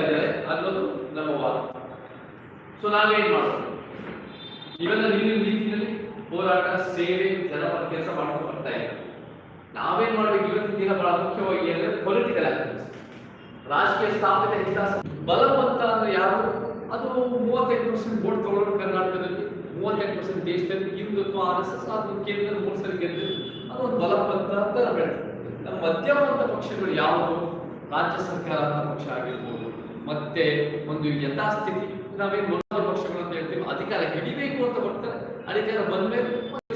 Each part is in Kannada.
ಇದ್ದಾರೆ ಅನ್ನೋದು ನಮ್ಮ ವಾದ ಸೊ ನಾವೇನ್ ಮಾಡೋದು? ಇವೆಲ್ಲ ನೀರಿನ ರೀತಿಯಲ್ಲಿ ಹೋರಾಟ, ಸೇವೆ ಜನಪರ ಕೆಲಸ ಮಾಡ್ಕೊಂಡು ಬರ್ತಾ ಇದ್ದಾರೆ ನಾವೇನ್ ಮಾಡ್ಬೇಕು? ಇವತ್ತಿನ ದಿನ ಬಹಳ ಮುಖ್ಯವಾಗಿ ಅಂದ್ರೆ ಪೊಲಿಟಿಕಲ್ ಆಕ್ಟಿವಿಸ್ ರಾಜಕೀಯ ಸ್ಥಾಪನೆ ಇತಿಹಾಸ. ಬಲವಂತ ಅಂದ್ರೆ ಯಾರು? ಅದು ಮೂವತ್ತೈದು ಪರ್ಸೆಂಟ್ ವೋಟ್ ತಗೊಳ್ಳೋದು ಕರ್ನಾಟಕದಲ್ಲಿ. ಮೂವತ್ತೈದು ಪರ್ಸೆಂಟ್ ದೇಶದಲ್ಲಿ. ಹಿಂದುತ್ವ ಆರ್ ಎಸ್ ಎಸ್ ಅದು ಕೇಂದ್ರ. ಮೂರು ಅದು ಒಂದು ಬಲವಂತ ಅಂತ ನಾವು ಹೇಳ್ತೀವಿ. ನಮ್ಮ ಮಧ್ಯಮವಂತ ಪಕ್ಷಗಳು ಯಾವುದು? ರಾಜ್ಯ ಸರ್ಕಾರ ಅಂತ ಪಕ್ಷ ಆಗಿರ್ಬೋದು ಮತ್ತೆ ಒಂದು ಯಥಾಸ್ಥಿತಿ. ನಾವೇನು ಮೊದಲ ಪಕ್ಷಗಳು ಅಂತ ಹೇಳ್ತೀವಿ ಅಧಿಕಾರ ಹಿಡಿಬೇಕು ಅಂತ ಬರ್ತಾರೆ. ಅಧಿಕಾರ ಬಂದ್ಮೇಲೆ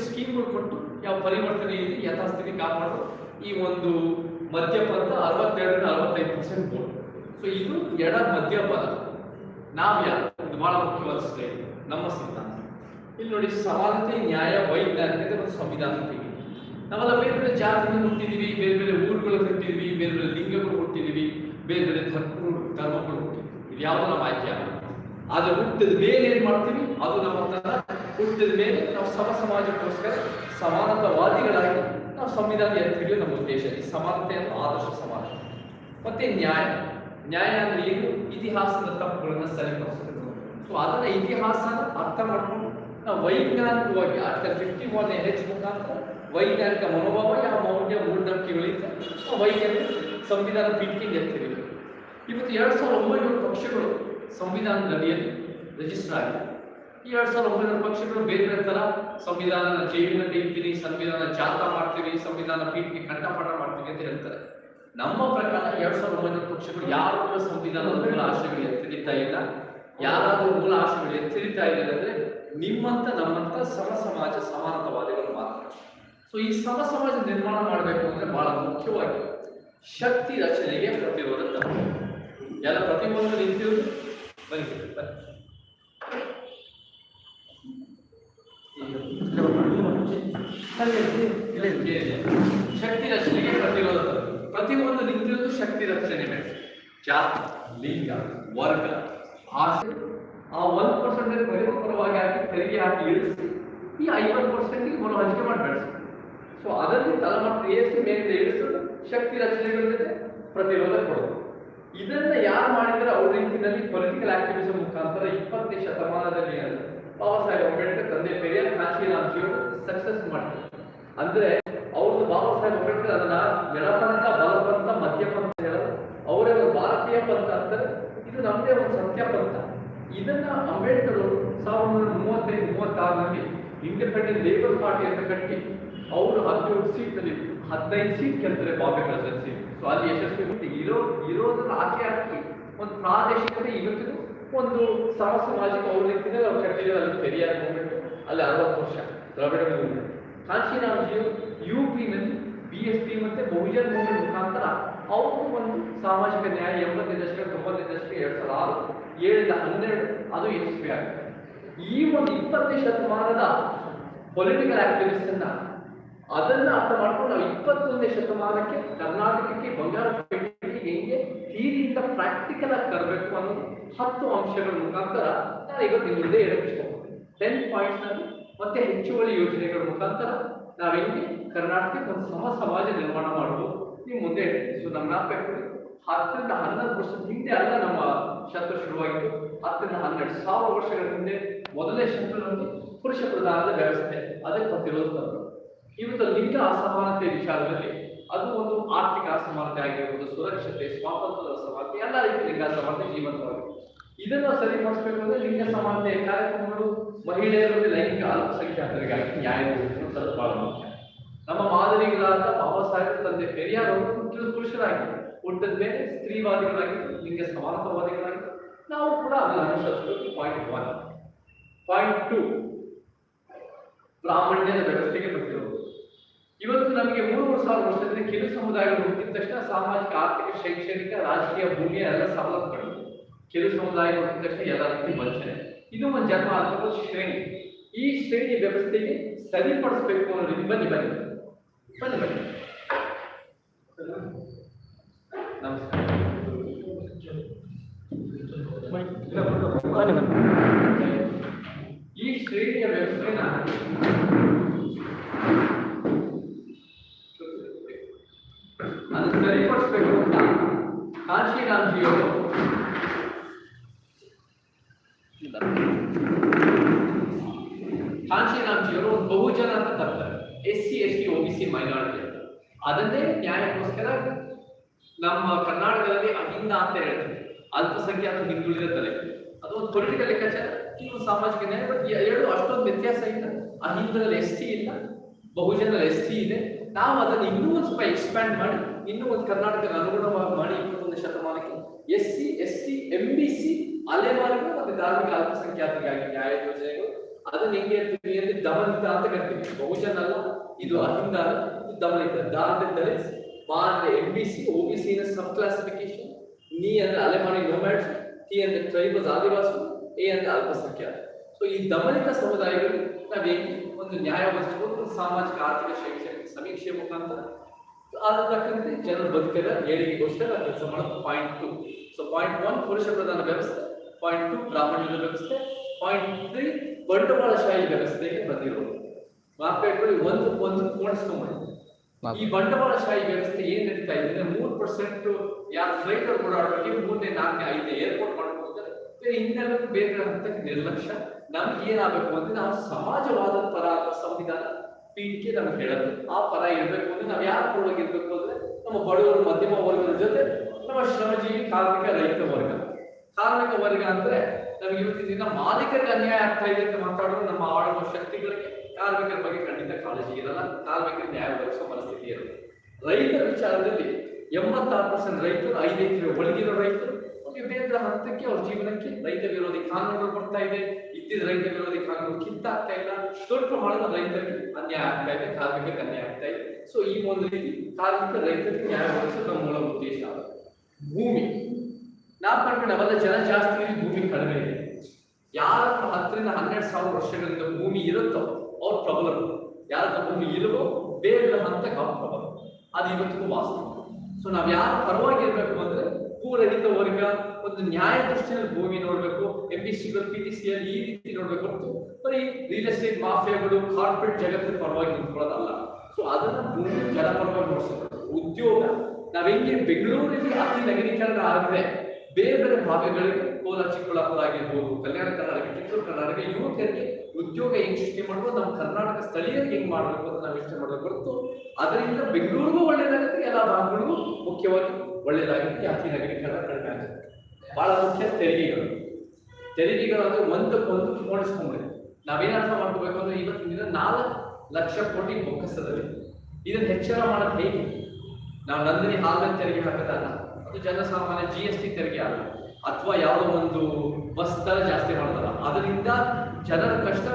ಸ್ಕೀಮ್ಗಳು ಕೊಟ್ಟು ಯಾವ ಪರಿವರ್ತನೆ ಇದೆ ಯಥಾಸ್ಥಿತಿ ಕಾಪಾಡೋದು. ಈ ಒಂದು ಮದ್ಯಪದ ಅರವತ್ತೆರಡರಿಂದ ಅರವತ್ತೈದು ಪರ್ಸೆಂಟ್ ಕೊಡು ಸೊ ಇದು ಎಡ ಮದ್ಯಪದ ನಾವು ಯಾರು? ಇದು ಬಹಳ ಮುಖ್ಯವಾದ ನಮ್ಮ ಸಿದ್ಧಾಂತ. ಇಲ್ಲಿ ನೋಡಿ, ಸಮಾನತೆ, ನ್ಯಾಯ, ವೈಜ್ಞಾನಿಕತೆ ಮತ್ತು ಸಂವಿಧಾನ ನಾವೆಲ್ಲ ಬೇರೆ ಬೇರೆ ಜಾತಿಗಳು ಹುಟ್ಟಿದೀವಿ, ಬೇರೆ ಬೇರೆ ಊರುಗಳು ಹುಟ್ಟಿದೀವಿ ಬೇರೆ ಬೇರೆ ಲಿಂಗಗಳು ಹುಟ್ಟಿದೀವಿ. ಬೇರೆ ಬೇರೆ ಧರ್ಮಗಳು ಧರ್ಮಗಳು ಇದು ಯಾವುದು ನಮ್ಮ ಆಯ್ಕೆ ಆದ್ರೆ ಹುಟ್ಟಿದ ಮೇಲೆ ಏನ್ ಮಾಡ್ತೀವಿ? ಅದು ನಮ್ಮ ತರ ಹುಟ್ಟಿದ ಮೇಲೆ ನಾವು ಸಮ ಸಮಾಜಕ್ಕೋಸ್ಕರ ಸಮಾನತಾವಾದಿಗಳಾಗಿ ನಾವು ಸಂವಿಧಾನ ಎತ್ತಿರಲಿ ನಮ್ಮ ಉದ್ದೇಶ ಈ ಸಮಾನತೆ ಅನ್ನೋ ಆದರ್ಶ ಸಮಾಜ. ಮತ್ತೆ ನ್ಯಾಯ. ನ್ಯಾಯ ಅಂದ್ರೆ ಏನು? ಇತಿಹಾಸದ ತಪ್ಪುಗಳನ್ನ ಸರಿಪಡಿಸಬೇಕು. ಸೊ ಅದನ್ನ ಇತಿಹಾಸನ ಅರ್ಥ ಮಾಡ್ಕೊಂಡು ನಾವು ವೈಜ್ಞಾನಿಕವಾಗಿ ಆರ್ಟಿಕಲ್ ಫಿಫ್ಟಿ ಒನ್ ಎಚ್ ಮುಖಾಂತರ ವೈಜ್ಞಾನಿಕ ಮನೋಭಾವ, ಯಾವ ಮೌಲ್ಯ, ಮೂಢನಂಬಿಕೆಗಳಿಂದ ವೈಜ್ಞಾನಿಕ ಸಂವಿಧಾನ ಪೀಠಿಗೆ ಎತ್ತಿರಬೇಕು ಇವತ್ತು ಎರಡು ಸಾವಿರದ ಒಂಬೈನೂರು ಪಕ್ಷಗಳು ಸಂವಿಧಾನದ ಅಡಿಯಲ್ಲಿ ರಿಜಿಸ್ಟರ್ ಆಗಿದೆ. ಈ ಎರಡ್ ಸಾವಿರದ ಒಂಬೈನೂರು ಪಕ್ಷಗಳು ಬೇರೆ ಬೇರೆ ತರ ಸಂವಿಧಾನ ಜೈಲಿನ ತೆಗಿತೀನಿ, ಸಂವಿಧಾನ ಜಾಥಾ ಮಾಡ್ತೀವಿ, ಸಂವಿಧಾನ ಪೀಠಕ್ಕೆ ಕಂಠಪಾಠ ಮಾಡ್ತೀವಿ ಅಂತ ಹೇಳ್ತಾರೆ. ನಮ್ಮ ಪ್ರಕಾರ ಎರಡ್ ಸಾವಿರದ ಒಂಬೈನೂರು ಪಕ್ಷಗಳು ಯಾರು ಕೂಡ ಸಂವಿಧಾನದ ಮೂಲ ಆಶಯಗಳು ಎತ್ತಿರಿತಾ ಇಲ್ಲ. ಯಾರಾದರೂ ಮೂಲ ಆಶಯಗಳು ಎತ್ತಿರಿತಾ ಇಲ್ಲ ಅಂದ್ರೆ ನಿಮ್ಮಂತ, ನಮ್ಮಂತ ಸಮ ಸಮಾಜ ಸಮಾನತವಾದಿಗಳು ಮಾತ್ರ. ಸೊ ಈ ಸಮ ಸಮಾಜ ನಿರ್ಮಾಣ ಮಾಡಬೇಕು ಅಂದ್ರೆ ಬಹಳ ಮುಖ್ಯವಾಗಿ ಶಕ್ತಿ ರಚನೆಗೆ ಪ್ರತಿರೋಧ ತಪ್ಪು ಎಲ್ಲ ಪ್ರತಿರೋಧ ನಿಂತಿರೋದು ಬನ್ನಿ ಬನ್ನಿ ಇಲ್ಲ, ಇಲ್ಲ, ಇಲ್ಲ. ಶಕ್ತಿ ರಚನೆಗೆ ಪ್ರತಿರೋಧ ತಪ್ಪು. ಪ್ರತಿಯೊಂದು ನಿಂತಿರೋದು ಶಕ್ತಿ ರಚನೆ ಮೇಲೆ ಜಾತಿ ಲಿಂಗ ವರ್ಗ ಭಾಷೆ ಆ ಒಂದು ಪರ್ಸೆಂಟ್ ಪರವಾಗಿ ಹಾಕಿ ತೆರಿಗೆ ಹಾಕಿ ಇಳಿಸಿ ಈ ಐವತ್ತು ಪರ್ಸೆಂಟ್ಗೆ ಮರು ಹಂಚಿಕೆ ಮಾಡಿ ಬೆಳೆಸಿ ಸೊ ಅದನ್ನು ತಲೆಮಾರು ಏರಿಸಿ ಮೇಲೆ ಇಳಿಸೋದು ಶಕ್ತಿ ರಚನೆಗಳ ಜೊತೆ ಪ್ರತಿರೋಧ ಕೊಡೋದು ಇದನ್ನ ಯಾರು ಮಾಡಿದ್ರೆ ಅವ್ರ ರೀತಿಯಲ್ಲಿ ಪೊಲಿಟಿಕಲ್ ಆಕ್ಟಿವಿಸಂ ಮುಖಾಂತರ ಇಪ್ಪತ್ತನೇ ಶತಮಾನದಲ್ಲಿ ಬಾಬಾ ಸಾಹೇಬ್ ಅಂಬೇಡ್ಕರ್ ತಂದೆ ಪೆರಿಯಾರ್ ಕಾಂಚೀರಾಮ್ಜಿಯವರು ಸಕ್ಸಸ್ ಮಾಡ್ತಾರೆ ಅಂದ್ರೆ ಅವ್ರದ್ದು ಬಾಬಾ ಸಾಹೇಬ್ ಅಂಬೇಡ್ಕರ್ ಅದನ್ನ ಎಡಪಂಥ, ಬಲಪಂಥ, ಮಧ್ಯಪಂಥ ಹೇಳೋದು. ಅವರೇ ಭಾರತೀಯ ಪಂಥ ಅಂತ ಇದು ನಮ್ದೇ ಒಂದು ಸತ್ಯ ಪಂಥ. ಇದನ್ನ ಅಂಬೇಡ್ಕರ್ ಸಾವಿರದ ಒಂಬೈನೂರ ಮೂವತ್ತೈದು, ಮೂವತ್ತಾರರಲ್ಲಿ ಇಂಡಿಪೆಂಡೆಂಟ್ ಲೇಬರ್ ಪಾರ್ಟಿ ಅಂತ ಕಟ್ಟಿ ಅವರು ಹದಿನೇಳು ಸೀಟ್ ಅಲ್ಲಿ ಹದಿನೈದು ಸೀಟ್ ಗೆಲ್ತಾರೆ ಬಾಂಬೆ ಪ್ರೆಸಿಡೆನ್ಸಿ ಸೊ ಅಲ್ಲಿ ಯಶಸ್ವಿ ಇರೋ ಇರೋದನ್ನ ಆಚೆ ಹಾಕಿ ಒಂದು ಪ್ರಾದೇಶಿಕತೆ ಇವತ್ತಿನ ಒಂದು ಸಮ ಸಮಾಜಿಕ ಅವ್ರ ರೀತಿಯಲ್ಲಿ ಅವ್ರು ಕಟ್ಟಿದ್ದಾರೆ ಅಲ್ಲಿ ಪೆರಿಯಾರ್ ಮೂವ್ಮೆಂಟ್ ಅಲ್ಲಿ ಅರವತ್ತು ವರ್ಷ ದ್ರಾವಿಡ ಮೂವ್ಮೆಂಟ್ ಕಾಶಿರಾಮ್ಜಿಯು ಯು ಪಿನಲ್ಲಿ ಬಿ ಎಸ್ ಪಿ ಮತ್ತೆ ಬಹುಜನ್ ಮೂವ್ಮೆಂಟ್ ಮುಖಾಂತರ ಅವರು ಒಂದು ಸಾಮಾಜಿಕ ನ್ಯಾಯ ಎಂಬತ್ತನೇ ದಶಕ ತೊಂಬತ್ತನೇ ದಶಕ ಎರಡ್ ಸಾವಿರದ ಆರು, ಏಳರಿಂದ ಹನ್ನೆರಡು ಅದು ಯಶಸ್ವಿ ಆಗುತ್ತೆ ಈ ಒಂದು ಇಪ್ಪತ್ತನೇ ಶತಮಾನದ ಪೊಲಿಟಿಕಲ್ ಆಕ್ಟಿವಿಸ್ಟ್ ಅನ್ನ ಅದನ್ನ ಅರ್ಥ ಮಾಡ್ಕೊಂಡು ನಾವು ಇಪ್ಪತ್ತೊಂದನೇ ಶತಮಾನಕ್ಕೆ ಕರ್ನಾಟಕಕ್ಕೆ ಬಂಗಾರ ಪೇಟೆಗೆ ಹೆಂಗೆ ರೀತಿಯಿಂದ ಪ್ರಾಕ್ಟಿಕಲ್ ಆಗಿ ತರಬೇಕು ಅನ್ನೋದು ಹತ್ತು ಅಂಶಗಳ ಮುಖಾಂತರ ನಾನು ಇವತ್ತು ನಿಮ್ಮ ಮುಂದೆ ಇಷ್ಟಪಡ್ತೀನಿ. ಟೆನ್ ಪಾಯಿಂಟ್ಸ್ನಲ್ಲಿ ಮತ್ತೆ ಹೆಚ್ಚುವರಿ ಯೋಜನೆಗಳ ಮುಖಾಂತರ ನಾವು ಕರ್ನಾಟಕಕ್ಕೆ ಒಂದು ಸಮ ಸಮಾಜ ನಿರ್ಮಾಣ ಮಾಡಬಹುದು ನೀವು ಮುಂದೆ ಸೊ ನಮ್ಮ ಜ್ಞಾಪಕ ಹತ್ತರಿಂದ ಹನ್ನೊಂದು ವರ್ಷದ ಹಿಂದೆ ಅಲ್ಲ ನಮ್ಮ ಶತ್ರು ಶುರುವಾಗಿತ್ತು ಹತ್ತರಿಂದ ಹನ್ನೆರಡು ಸಾವಿರ ವರ್ಷಗಳ ಹಿಂದೆ ಮೊದಲನೇ ಶತ್ರುನಲ್ಲಿ ಪುರುಷ ಪ್ರಧಾನದ ವ್ಯವಸ್ಥೆ, ಅದಕ್ಕೆ ಪ್ರತಿರೋಧ ತಂದರು. ಇವತ್ತು ಲಿಂಗ ಅಸಮಾನತೆ ವಿಚಾರದಲ್ಲಿ ಅದು ಒಂದು ಆರ್ಥಿಕ ಅಸಮಾನತೆ ಆಗಿರ್ಬೋದು, ಸುರಕ್ಷತೆ, ಸ್ವಾತಂತ್ರ್ಯದ ಅಸಮಾನತೆ, ಎಲ್ಲ ರೀತಿಯ ಲಿಂಗ ಅಸಮಾನತೆ ಜೀವಂತವಾಗಿದೆ ಇದನ್ನ ಸರಿಪಡಿಸಬೇಕು ಅಂದ್ರೆ ಲಿಂಗ ಸಮಾನತೆ ಕಾರ್ಯಕ್ರಮಗಳು ಮಹಿಳೆಯರಲ್ಲಿ ಲೈಂಗಿಕ ಅಲ್ಪಸಂಖ್ಯಾತರಿಗಾಗಿ ನ್ಯಾಯ ಬಹಳ ಮುಖ್ಯ. ನಮ್ಮ ಮಾದರಿಗಳಾದ ಬಾಬಾ ಸಾಹೇಬ್ ತಂದೆ ಪೆರಿಯಾರ್ ಅವರು ಹುಟ್ಟಿದ ಪುರುಷರಾಗಿ ಹುಟ್ಟಿದ ಮೇಲೆ ಸ್ತ್ರೀವಾದಿಗಳಾಗಿ ಲಿಂಗ ಸಮಾನತಾವಾದಿಗಳಾಗಿ ನಾವು ಕೂಡ ಅದನ್ನು ಅನುಸರಿಸಬೇಕು ಪಾಯಿಂಟ್ ಒನ್ ಪಾಯಿಂಟ್ ಟು ಬ್ರಾಹ್ಮಣ್ಯದ ವ್ಯವಸ್ಥೆಗೆ ಬಂದಿರೋದು. ಇವತ್ತು ನಮಗೆ ಮೂರು ಸಾವಿರ ವರ್ಷದಿಂದ ಕಿರು ಸಮುದಾಯಗಳು ಹುಟ್ಟಿದ ತಕ್ಷಣ ಸಾಮಾಜಿಕ, ಆರ್ಥಿಕ, ಶೈಕ್ಷಣಿಕ, ರಾಜಕೀಯ ಭೂಮಿಯ ಎಲ್ಲ ಸವಲತ್ತುಗಳು. ಕಿರು ಸಮುದಾಯ ಹುಟ್ಟಿದ ತಕ್ಷಣ ಎಲ್ಲ ರೀತಿ ವಂಚನೆ. ಇದು ಒಂದು ಜನ್ಮ ಅಥವಾ ಶ್ರೇಣಿ. ಈ ಶ್ರೇಣಿ ವ್ಯವಸ್ಥೆಗೆ ಸರಿಪಡಿಸಬೇಕು ಅನ್ನೋ ಬನ್ನಿ ಬನ್ನಿ. ಬನ್ನಿ ಬನ್ನಿ. ನಮಸ್ಕಾರ. ಈ ಶ್ರೇಣಿಯ ವ್ಯವಸ್ಥೆನ ಅದು ಸರಿಪಡಿಸ್ಬೇಕು ಅಂತ ಕಾಶಿರಾಮ್ಜಿಯವರು ಕಾಶಿರಾಮ್ಜಿಯವರು ಒಂದು ಬಹುಜನ ಅಂತ ಬರ್ತಾರೆ S C S T OBC, minority ಅದನ್ನೇ ನ್ಯಾಯಕ್ಕೋಸ್ಕರ ನಮ್ಮ ಕರ್ನಾಟಕದಲ್ಲಿ ಅಹಿಂದ ಅಂತ ಹೇಳ್ತಾರೆ. ಅಲ್ಪಸಂಖ್ಯಾತ ಹಿಂದುಳಿದ ತಲೆ. ಅದು ಒಂದು ಪೊಲಿಟಿಕಲ್ ಲೆಕ್ಕಾಚಾರ. ಇನ್ನು ಸಾಮಾಜಿಕ ನ್ಯಾಯ, ಬಟ್ ಎರಡು ಅಷ್ಟೊಂದು ವ್ಯತ್ಯಾಸ ಇಲ್ಲ. ಅಹಿಂದದಲ್ಲಿ ಎಸ್ ಟಿ ಇಲ್ಲ ಬಹುಜನರ ಎಸ್ ಟಿ ಇದೆ. ನಾವು ಅದನ್ನು ಇನ್ನೂ ಒಂದು ಸ್ವಲ್ಪ ಎಕ್ಸ್ಪ್ಯಾಂಡ್ ಮಾಡಿ, ಇನ್ನೂ ಒಂದು ಕರ್ನಾಟಕದ ಅನುಗುಣವಾಗಿ ಮಾಡಿ ಇಪ್ಪತ್ತೊಂದು ಶತಮಾನಕ್ಕೆ S C S T M B C ಅಲೆಮಾರಿಗಳು ಮತ್ತು ಧಾರ್ಮಿಕ ಅಲ್ಪಸಂಖ್ಯಾತರಿಗಾಗಿ ನ್ಯಾಯ ಯೋಜನೆಗಳು. ಅದನ್ನ ಹೆಂಗೆ ಹೇಳ್ತೀವಿ ಅಂದ್ರೆ ದಮನಿತ ಅಂತ ಕರಿತೀವಿ. ಬಹುಜನ ಅಲ್ಲ, ಇದು ಅಹಿಂದ ಅಲ್ಲ, ಇದು ದಮನಿತ. ದಾ ಅಂದ್ರೆ ಮಾ ಅಂದ್ರೆ M B C O B C sub classification ನೀ ಅಂದ್ರೆ ಅಲೆಮಾರಿ ನೋಮ್ಯಾಡ್ಸ್ ಟಿ ಅಂದ್ರೆ ಟ್ರೈಬಲ್ಸ್ ಆದಿವಾಸಿ ಎ ಅಂದ್ರೆ ಅಲ್ಪಸಂಖ್ಯಾತ ಸೊ ಈ ದಮನಿತ ಸಮುದಾಯಗಳು ನಾವೇನು ಒಂದು ನ್ಯಾಯ ಒಂದು ಸಾಮಾಜಿಕ ಆರ್ಥಿಕ ಶೈಕ್ಷಣಿಕ ಸಮೀಕ್ಷೆ ಮುಖಾಂತರ? ಅದ್ರ ತಕ್ಕಂತೆ ಜನರ ಏಳಿಗೆ ಏಳಿಗೆಗೋಸ್ಕರ ಕೆಲಸ ಮಾಡೋದು. Point two so point one ಪುರುಷ ಪ್ರಧಾನ ವ್ಯವಸ್ಥೆ. ಪಾಯಿಂಟ್ ಟು ಬ್ರಾಹ್ಮಣ್ಯದ ವ್ಯವಸ್ಥೆ. ಪಾಯಿಂಟ್ ತ್ರೀ ಬಂಡವಾಳಶಾಹಿ ವ್ಯವಸ್ಥೆಗೆ ಪ್ರತಿರೋಧ. ಮಾರ್ಕೆಟ್ಗಳು ಒಂದು ಒಂದು ಕೋಣಿಸ್ಕೊಂಡ್ಬಿಡಿ ಈ ಬಂಡವಾಳಶಾಹಿ ವ್ಯವಸ್ಥೆ ಏನ್ ನಡೀತಾ ಇದೆ ಮೂರ್ ಪರ್ಸೆಂಟ್ ಯಾರು ಫ್ಲೈಟ್ ಓಡಾಡೋಕೆ ಮೂರನೇ ನಾಲ್ಕನೇ ಐದನೇ ಏರ್ಪೋರ್ಟ್ ಇನ್ನೆಲ್ಲರೂ ಬೇರೆ ಅಂತ ನಿರ್ಲಕ್ಷ್ಯ ನಮ್ಗೆ ಏನಾಗಬೇಕು ಅಂದ್ರೆ ನಾವು ಸಮಾಜವಾದ ಪರ ಸಂವಿಧಾನ ಪೀಠಕ್ಕೆ ನಮ್ಗೆ ಹೇಳೋದು. ಆ ಪರ ಇರಬೇಕು ಅಂದ್ರೆ ನಾವು ಯಾರ ಪರವಾಗಿ ಇರ್ಬೇಕು ಅಂದ್ರೆ ನಮ್ಮ ಬಡವರು, ಮಧ್ಯಮ ವರ್ಗದ ಜೊತೆ ನಮ್ಮ ಶ್ರಮಜೀವಿ ಕಾರ್ಮಿಕ, ರೈತ ವರ್ಗ. ಕಾರ್ಮಿಕ ವರ್ಗ ಅಂದ್ರೆ ನಮ್ಗೆ ಇವತ್ತಿನ ದಿನ ಮಾಲೀಕರಿಗೆ ಅನ್ಯಾಯ ಆಗ್ತಾ ಇದೆ ಅಂತ ಮಾತಾಡೋದು ನಮ್ಮ ಆಳುವ ಶಕ್ತಿಗಳಿಗೆ ಕಾರ್ಮಿಕರ ಬಗ್ಗೆ ಖಂಡಿತ ಕಾಳಜಿ ಇರಲ್ಲ. ಕಾರ್ಮಿಕರ ನ್ಯಾಯ ಒದಗಿಸುವ ಮನಸ್ಥಿತಿ ಇರಲ್ಲ. ರೈತರ ವಿಚಾರದಲ್ಲಿ ಎಂಬತ್ತಾರು ಪರ್ಸೆಂಟ್ ರೈತರು ಐದೈದು ಒಳಗಿರೋ ರೈತರು ಬೇರೆ ಹಂತಕ್ಕೆ ಅವ್ರ ಜೀವನಕ್ಕೆ ರೈತ ವಿರೋಧಿ ಕಾನೂನುಗಳು ಬರ್ತಾ ಇದೆ. ಇದ್ದಿದ್ದ ರೈತ ವಿರೋಧಿ ಕಾನೂನು ಕಿತ್ತಾಗ್ತಾ ಇಲ್ಲ. ದೊಡ್ಡ ಪ್ರಮಾಣದ ರೈತರಿಗೆ ಅನ್ಯಾಯ ಆಗ್ತಾ ಇದೆ. ಕಾರ್ಮಿಕರಿಗೆ ಅನ್ಯಾಯ ಆಗ್ತಾ ಇದೆ. ಸೊ ಈ ಒಂದು ರೀತಿ ಕಾರ್ಮಿಕ ರೈತರಿಗೆ ನ್ಯಾಯ ನಮ್ಮ ಮೂಲ ಉದ್ದೇಶ ಭೂಮಿ. ನಾವು ಕಂಡು ಬಂದ ಜನ ಜಾಸ್ತಿ ಭೂಮಿ ಕಡಿಮೆ ಇದೆ. ಯಾರ ಹತ್ತರಿಂದ ಹನ್ನೆರಡು ಸಾವಿರ ವರ್ಷಗಳಿಂದ ಭೂಮಿ ಇರುತ್ತೋ ಅವ್ರ ಪ್ರಬಲರು ಯಾರ ಭೂಮಿ ಇರೋ ಬೇರೆ ಹಂತಕ್ಕೆ ಅವ್ರ ಪ್ರಬಲ. ಅದು ಇವತ್ತಿಗೂ ವಾಸ್ತವ. ಸೊ ನಾವ್ ಯಾರ ಪರವಾಗಿ ಇರಬೇಕು ಅಂದ್ರೆ ಭೂರಹಿತ ವರ್ಗ, ಒಂದು ನ್ಯಾಯ ದೃಷ್ಟಿಯಲ್ಲಿ ಭೂಮಿ ನೋಡ್ಬೇಕು M B C P T C ಅಲ್ಲಿ ಈ ರೀತಿ ನೋಡ್ಬೇಕು ಹೊರತು ಬರೀ ರಿಯಲ್ ಎಸ್ಟೇಟ್ ಮಾಫಿಯಾಗಳು ಕಾರ್ಪೊರೇಟ್ ಜಗತ್ತಿನ ಪರವಾಗಿ ನಿಂತ್ಕೊಳ್ಳೋದಲ್ಲ. ಸೊ ಅದನ್ನ ಭೂಮಿ ಜನಪರವಾಗಿ ಪರವಾಗಿ ನೋಡ್ಸಬೇಕು ಉದ್ಯೋಗ, ನಾವ್ ಹೆಂಗೆ ಬೆಂಗಳೂರಿನಲ್ಲಿ ಅತಿ ನಗರೀಕರಣ ಆಗಿದೆ ಬೇರೆ ಬೇರೆ ಭಾಗಗಳಿಗೆ ಕೋಲಾರ, ಚಿಕ್ಕಬಳ್ಳಾಪುರ ಆಗಿರ್ಬೋದು, ಕಲ್ಯಾಣ ಕರ್ನಾಟಕ ಕಿತ್ತೂರು ಕರ್ನಾಟಕ, ಯುವಕರಿಗೆ ಉದ್ಯೋಗ ಹೆಂಗ್ ಸೃಷ್ಟಿ ಮಾಡ್ಬೋದು ನಮ್ಮ ಕರ್ನಾಟಕ ಸ್ಥಳೀಯರಿಗೆ ಹೆಂಗ್ ಮಾಡ್ಬೇಕು ಅಂತ ನಾವು ಯೋಚನೆ ಮಾಡಬೇಕು ಅದರಿಂದ ಬೆಂಗಳೂರಿಗೂ ಒಳ್ಳೇದಾಗುತ್ತೆ ಎಲ್ಲ ಭಾಗಗಳಿಗೂ ಮುಖ್ಯವಾಗಿ ಒಳ್ಳೇದಾಗುತ್ತೆ ಅತಿ ನಗರೀಕರಣ ಕಡಿಮೆ ಆಗುತ್ತೆ ಬಹಳ ಮುಖ್ಯ ತೆರಿಗೆಗಳು. ತೆರಿಗೆಗಳು ಅಂದರೆ ಒಂದಕ್ಕೊಂದು ಹೋಲಿಸ್ಕೊಂಡ್ಬಿಡಿ ನಾವೇನ್ ಮಾಡ್ಕೋಬೇಕು ಅಂದ್ರೆ ಇವತ್ತಿನ ದಿನ ನಾಲ್ಕು ಲಕ್ಷ ಕೋಟಿ ಬೊಕ್ಕಸದಲ್ಲಿ ಇದನ್ನು ಹೆಚ್ಚಳ ಮಾಡೋದು ಹೇಗೆ? ನಾವು ನಂದಿನಿ ಹಾಲ್ಮೇಲೆ ತೆರಿಗೆ ಹಾಕೋದಲ್ಲ ಅದು ಜನಸಾಮಾನ್ಯ ಜಿ ಎಸ್ ಟಿ ತೆರಿಗೆ ಅಲ್ಲ. ಅಥವಾ ಯಾವುದೋ ಒಂದು ಬಸ್ ದರ ಜಾಸ್ತಿ ಮಾಡೋದಲ್ಲ. ಅದರಿಂದ ಜನರ ಕಷ್ಟ,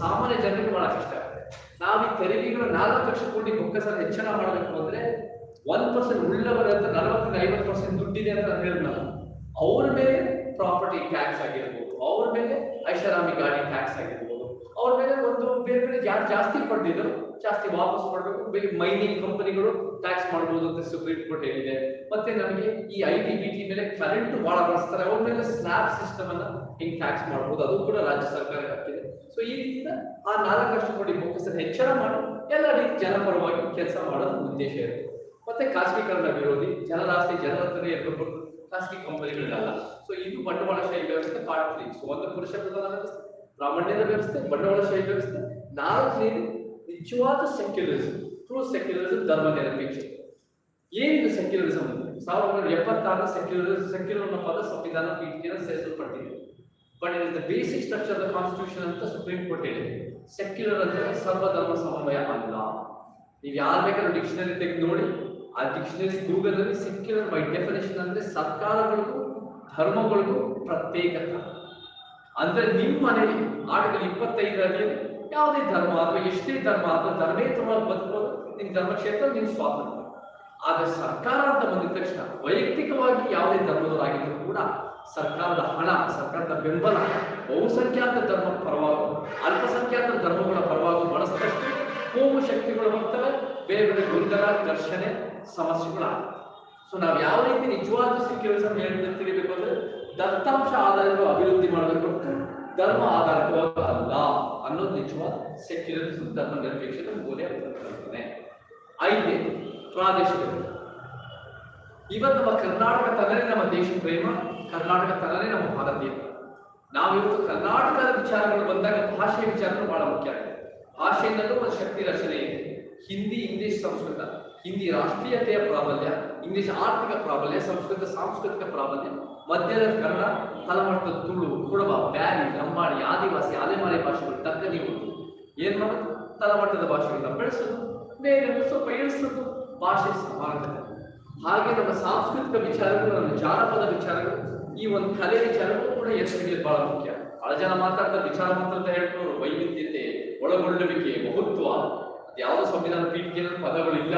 ಸಾಮಾನ್ಯ ಜನರಿಗೆ ಬಹಳ ಕಷ್ಟ ಆಗುತ್ತೆ. ನಾವು ಈ ತೆರಿಗೆಗಳು ನಾಲ್ಕು ಲಕ್ಷ ಕೋಟಿ ಬೊಕ್ಕಸರ ಹೆಚ್ಚಳ ಮಾಡಬೇಕು ಅಂದ್ರೆ ಒನ್ ಪರ್ಸೆಂಟ್ ಉಳ್ಳವರ ಅಂತ ನಲವತ್ತರಿಂದ ಐವತ್ತು ಪರ್ಸೆಂಟ್ ದುಡ್ಡಿದೆ ಅಂತ ಹೇಳಿದ್ನಲ್ಲ ಅವ್ರ ಮೇಲೆ ಪ್ರಾಪರ್ಟಿ ಟ್ಯಾಕ್ಸ್ ಆಗಿರ್ಬೋದು, ಅವ್ರ ಮೇಲೆ ಐಷಾರಾಮಿ ಗಾಡಿ ಟ್ಯಾಕ್ಸ್ ಆಗಿರ್ಬೋದು, ಅವ್ರ ಮೇಲೆ ಒಂದು ಬೇರೆ ಬೇರೆ ಯಾರು ಜಾಸ್ತಿ ಪಡೆದಿದ್ರು, ಜಾಸ್ತಿ ವಾಪಸ್ ಮಾಡಬೇಕು. ಬೇರೆ ಮೈನಿಂಗ್ ಕಂಪನಿಗಳು ಟ್ಯಾಕ್ಸ್ ಮಾಡಬಹುದು ಅಂತ ಸುಪ್ರೀಂ ಕೋರ್ಟ್ ಹೇಳಿದೆ. ಮತ್ತೆ ನಮಗೆ ಈ ಐ ಟಿ ಬಿ ಟಿ ಮೇಲೆ ಕರೆಂಟ್ ಬಹಳ ಬಳಸ್ತಾರೆ. ಅವ್ರ ಮೇಲೆ ಸ್ಲ್ಯಾಬ್ ಸಿಸ್ಟಮ್ ಅನ್ನ ಹಿಂಗ್ ಟ್ಯಾಕ್ಸ್ ಮಾಡಬಹುದು ಅದು ಕೂಡ ರಾಜ್ಯ ಸರ್ಕಾರ ಹಾಕಿದೆ ಸೊ ಈ ರೀತಿಯಿಂದ ಆ ನಾಲ್ಕಷ್ಟು ಲಕ್ಷ ಕೋಟಿ ಮುಖ್ಯಸ್ಥರ ಹೆಚ್ಚಳ ಮಾಡಿ, ಎಲ್ಲ ರೀತಿ ಜನಪರವಾಗಿ ಕೆಲಸ ಮಾಡೋದು ಉದ್ದೇಶ ಇರುತ್ತೆ. ಮತ್ತೆ ಖಾಸಗೀಕರಣ ವಿರೋಧಿ ಜನರ ಆಸ್ತಿ ಜನರ ಹತ್ರನೇ ಖಾಸಗಿ ಕಂಪನಿಗಳಿಗಲ್ಲ ಸೊ ಇದು ಬಂಡವಾಳಶಾಹಿ ವ್ಯವಸ್ಥೆ ಪಾರ್ಟ್ ತ್ರೀ ಸೊ ಒಂದು ಪುರುಷ ಪ್ರಧಾನ ವ್ಯವಸ್ಥೆ ಬ್ರಾಹ್ಮಣ್ಯದ ವ್ಯವಸ್ಥೆ ಬಂಡವಾಳಶಾಹಿ ವ್ಯವಸ್ಥೆ. ನಾಲ್ಕು ನಿಜವಾದ ಸೆಕ್ಯುಲರಿಸಂ ಟ್ರೂ ಸೆಕ್ಯುಲರಿಸಂ ಧರ್ಮ ನಿರಪೇಕ್ಷೆ ಏನಿದು ಸೆಕ್ಯುಲರಿಸಂ ಸಾವಿರದ ಒಂಬೈನೂರ ಎಪ್ಪತ್ತಾರು ಸೆಕ್ಯುಲರ್ ಸೆಕ್ಯುಲರ್ ಅನ್ನೋ ಪದ ಸಂವಿಧಾನ ಪೀಠಿಯನ್ನು ಸೇರಿಸಲ್ಪಟ್ಟಿದೆ but it is the basic structure of the constitution ಅಂತ ಸುಪ್ರೀಂ ಕೋರ್ಟ್ ಹೇಳಿದೆ. ಸೆಕ್ಯುಲರ್ ಅಂದ್ರೆ ಸರ್ವಧರ್ಮ ಸಮನ್ವಯ ಅಲ್ಲ. ನೀವು ಯಾರು ಬೇಕಾದ್ರೂ ಡಿಕ್ಷನರಿ ತೆಗೆದು ನೋಡಿ. ಆ dictionary Google my by definition ಅಂದ್ರೆ ಸರ್ಕಾರಗಳಿಗೂ, ಧರ್ಮಗಳಿಗೂ ಪ್ರತ್ಯೇಕತೆ ಅಂದ್ರೆ ನಿಮ್ಮ ಮನೆಯಲ್ಲಿ ಆರ್ಟಿಕಲ್ ಇಪ್ಪತ್ತೈದರಲ್ಲಿ ಯಾವುದೇ ಧರ್ಮ ಅಥವಾ ಎಷ್ಟೇ ಧರ್ಮ ಅಥವಾ ಧರ್ಮೇತರವಾಗಿ ಬದುಕೋದು ನಿಮ್ ಧರ್ಮಕ್ಷೇತ್ರ ನಿಮ್ಮ ಸ್ವಾತಂತ್ರ್ಯ. ಆದರೆ ಸರ್ಕಾರ ಅಂತ ಬಂದಿದ ತಕ್ಷಣ ವೈಯಕ್ತಿಕವಾಗಿ ಯಾವುದೇ ಧರ್ಮದವರಾಗಿದ್ದರೂ ಕೂಡ ಸರ್ಕಾರದ ಹಣ, ಸರ್ಕಾರದ ಬೆಂಬಲ, ಬಹುಸಂಖ್ಯಾತ ಧರ್ಮ ಪರವಾಗು, ಅಲ್ಪಸಂಖ್ಯಾತ ಧರ್ಮಗಳ ಪರವಾಗು ಬಳಸಿದಷ್ಟು ಕೋಮು ಶಕ್ತಿಗಳು ಬರ್ತವೆ, ಬೇರೆ ಬೇರೆ ಗೊಂದಲ ಘರ್ಷಣೆ ಸಮಸ್ಯೆಗಳಾಗ್ತವೆ ಸೊ ನಾವು ಯಾವ ರೀತಿ ನಿಜವಾದ ಕೆಲಸ ತಿಳಿಬೇಕು ಅಂದ್ರೆ ದತ್ತಾಂಶ ಆಧಾರಿತ ಅಭಿವೃದ್ಧಿ ಮಾಡಬೇಕು ಧರ್ಮ ಆಧಾರಿತವಾಗಿ ಅಲ್ಲ ಅನ್ನೋದು ನಿಜವಾದ ಸೆಕ್ಯುಲರಿಸಂ ಧರ್ಮ ನಿರಪೇಕ್ಷತೆ ಮೂಲೆ ಬರ್ತದೆ ಐದೇ ಪ್ರಾದೇಶಿಕ ಇವತ್ತು ನಮ್ಮ ಕರ್ನಾಟಕ ತನನೇ ನಮ್ಮ ದೇಶ ಪ್ರೇಮ, ಕರ್ನಾಟಕ ತನನೇ ನಮ್ಮ ಭಾರತೀಯ. ನಾವಿವತ್ತು ಕರ್ನಾಟಕದ ವಿಚಾರಗಳು ಬಂದಾಗ ಭಾಷೆಯ ವಿಚಾರಗಳು ಬಹಳ ಮುಖ್ಯ. ಆಗಿದೆ ಭಾಷೆಯಿಂದಲೂ ಒಂದು ಶಕ್ತಿ ರಚನೆ ಇದೆ. ಹಿಂದಿ, ಇಂಗ್ಲಿಷ್, ಸಂಸ್ಕೃತ. ಹಿಂದಿ ರಾಷ್ಟ್ರೀಯತೆಯ ಪ್ರಾಬಲ್ಯ, ಇಂಗ್ಲಿಷ್ ಆರ್ಥಿಕ ಪ್ರಾಬಲ್ಯ, ಸಂಸ್ಕೃತ ಸಾಂಸ್ಕೃತಿಕ ಪ್ರಾಬಲ್ಯ, ಮಧ್ಯದ ಕನ್ನಡ ತಲಮಟ್ಟದ ತುಳು ಕುಡಬ ಬ್ಯಾರಿ ಲಂಬಾಣಿ, ಆದಿವಾಸಿ, ಅಲೆಮಾರಿ ಭಾಷೆಗಳು ತಕ್ಕ ನೀವು ಏನ್ ಮಾಡೋದು? ತಲಮಟ್ಟದ ಭಾಷೆಗಳನ್ನ ಬೆಳೆಸೋದು ಬೇರೆ ಸ್ವಲ್ಪ ಇಳಿಸೋದು, ಭಾಷೆ ಸಮಾನತೆ. ಹಾಗೆ ನಮ್ಮ ಸಾಂಸ್ಕೃತಿಕ ವಿಚಾರಗಳು, ನಮ್ಮ ಜಾನಪದ ವಿಚಾರಗಳು, ಈ ಒಂದು ಕಲೆ ವಿಚಾರಗಳು ಕೂಡ ಎತ್ತಿ ಬಹಳ ಮುಖ್ಯ. ಬಹಳ ಜನ ಮಾತಾಡ್ತಾರೆ, ವಿಚಾರ ಮಾತ್ರ ಹೇಳ್ಕೊಂಡು, ವೈವಿಧ್ಯತೆ, ಒಳಗೊಳ್ಳುವಿಕೆ ಬಹುತ್ವ ಯಾವುದೋ ಸಂವಿಧಾನ ಪೀಠಿಕೆ ಪದಗಳಿಲ್ಲ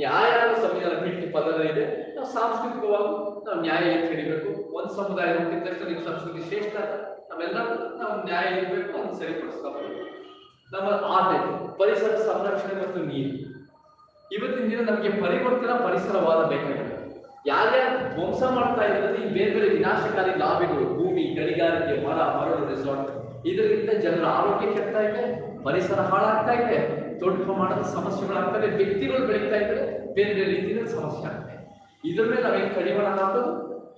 ನ್ಯಾಯ ಸಂವಿಧಾನ ಪೀಠಿಕೆ ಪದಗಳು ಇದೆ ನಾವು ಸಾಂಸ್ಕೃತಿಕವಾಗಿ ನಾವು ನ್ಯಾಯ ಅಂತ ಹಿಡಿಬೇಕು ಒಂದು ಸಮುದಾಯ ಹುಟ್ಟಿದ ತಕ್ಷಣ ನಿಮ್ಮ ಸಂಸ್ಕೃತಿ ಶ್ರೇಷ್ಠ ನಾವೆಲ್ಲ ನಾವು ನ್ಯಾಯ ಇರಬೇಕು, ಅದನ್ನು ಸರಿಪಡಿಸ್ತಾ ನಮ್ಮ ಆದ್ಯತೆ ಪರಿಸರ ಸಂರಕ್ಷಣೆ ಮತ್ತು ನೀರು. ಇವತ್ತಿನ ದಿನ ನಮಗೆ ಪರಿವರ್ತನಾ ಪರಿಸರವಾದ ಬೇಕಾಗಿದೆ. ಯಾರ್ಯಾರು ಧ್ವಂಸ ಮಾಡ್ತಾ ಇದ್ದಾರೆ ಈ ಬೇರೆ ಬೇರೆ ವಿನಾಶಕಾರಿ ಲಾಭಿಗಳು ಭೂಮಿ, ಗಣಿಗಾರಿಕೆ, ಮರ, ಮರಳು ರೆಸಾರ್ಟ್ ಇದರಿಂದ ಜನರ ಆರೋಗ್ಯ ಕೆಡ್ತಾ ಇದೆ ಪರಿಸರ ಹಾಳಾಗ್ತಾ ಇದೆ. ದೊಡ್ಡ ಪ್ರಮಾಣದ ಸಮಸ್ಯೆಗಳಾಗ್ತವೆ ವ್ಯಕ್ತಿಗಳು ಬೆಳೀತಾ ಇದ್ರೆ ಬೇರೆ ಬೇರೆ ರೀತಿಯಲ್ಲಿ ಸಮಸ್ಯೆ ಆಗ್ತದೆ. ಇದ್ರ ಮೇಲೆ ನಾವೇನು ಕಡಿಮೆ ಹಾಕೋದು?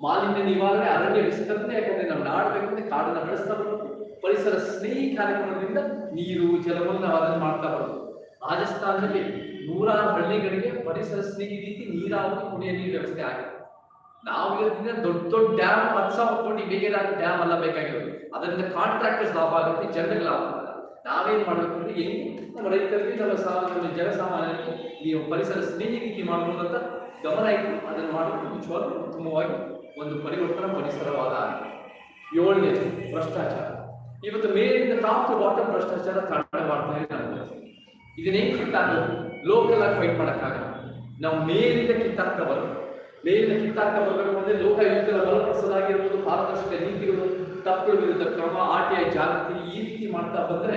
ಮಾಲಿನ್ಯ ನಿವಾರಣೆ, ಅರಣ್ಯ ವಿಸ್ತರಣೆ, ಯಾಕಂದ್ರೆ ನಾವು ನಾಡಬೇಕಂದ್ರೆ ಕಾಡನ್ನ ಬೆಳೆಸ್ತಾ ಬರಬೇಕು ಪರಿಸರ ಸ್ನೇಹಿ ಕಾರ್ಯಕ್ರಮದಿಂದ ನೀರು, ಜಲವನ್ನು ನಾವು ಅದನ್ನು ಮಾಡ್ತಾ ಬರೋದು. ರಾಜಸ್ಥಾನದಲ್ಲಿ ನೂರಾರು ಹಳ್ಳಿಗಳಿಗೆ ಪರಿಸರ ಸ್ನೇಹಿ ರೀತಿ ನೀರಾವರಿ, ಕುಡಿಯ ನೀರು ವ್ಯವಸ್ಥೆ ಆಗಿದೆ. ನಾವು ಇರೋದ್ರಿಂದ ದೊಡ್ಡ ದೊಡ್ಡ ಡ್ಯಾಮ್ ಹತ್ತು ಸಾವಿರ ಬೇಗೇರಾಗಿ ಡ್ಯಾಮ್ ಅಲ್ಲ ಬೇಕಾಗಿರೋದು. ಅದರಿಂದ ಕಾಂಟ್ರಾಕ್ಟರ್ಸ್ ಲಾಭ ಆಗುತ್ತೆ, ಜನರಿಗೆ ಲಾಭ ನಾವೇನ್ ಮಾಡಬೇಕು ಏನು ನಮ್ಮ ರೈತರಿಗೆ ನಮ್ಮ ಸಾಮಾನ್ಯ ಜನಸಾಮಾನ್ಯರಿಗೆ ನೀವು ಪರಿಸರ ಸ್ನೇಹಿ ರೀತಿ ಮಾಡಬಹುದು ಅಂತ ಗಮನ ಇಟ್ಟು ಅದನ್ನು ಮಾಡೋದು ನಿಜವಾಗ್ಲೂ ಉತ್ತಮವಾಗಿ ಒಂದು ಪರಿವರ್ತನಾ ಪರಿಸರವಾದ ಏಳನೇದು ಭ್ರಷ್ಟಾಚಾರ. ಇವತ್ತು ಮೇಲಿಂದ ಟಾಪ್ ಟು ಬಾಟಮ್ ಭ್ರಷ್ಟಾಚಾರ ತಾಂಡವ ಮಾಡ್ತಾ ಇದೆ ಇದನ್ನೇ ಕಿತ್ತಾಕೋದು ಲೋಕಲ್ ಆಗಿ ಫೈಟ್ ಮಾಡೋಕ್ಕಾಗಲ್ಲ. ನಾವು ಮೇಲಿಂದ ಕಿತ್ತಾಗ್ತಾ ಬರೋದು. ಮೇಲಿಂದ ಕಿತ್ತಾಕ್ತಾ ಬರಬೇಕು ಅಂದ್ರೆ ಲೋಕಾಯುಕ್ತರ ಬಲಪಡಿಸೋದಾಗಿರ್ಬೋದು, ಪಾರದರ್ಶಕ ನೀತಿಗಳು ತಪ್ಪುಗಳ ವಿರುದ್ಧ ಕ್ರಮ, ಆಟೆಯ ಜಾಗೃತಿ ಈ ರೀತಿ ಮಾಡ್ತಾ ಬಂದ್ರೆ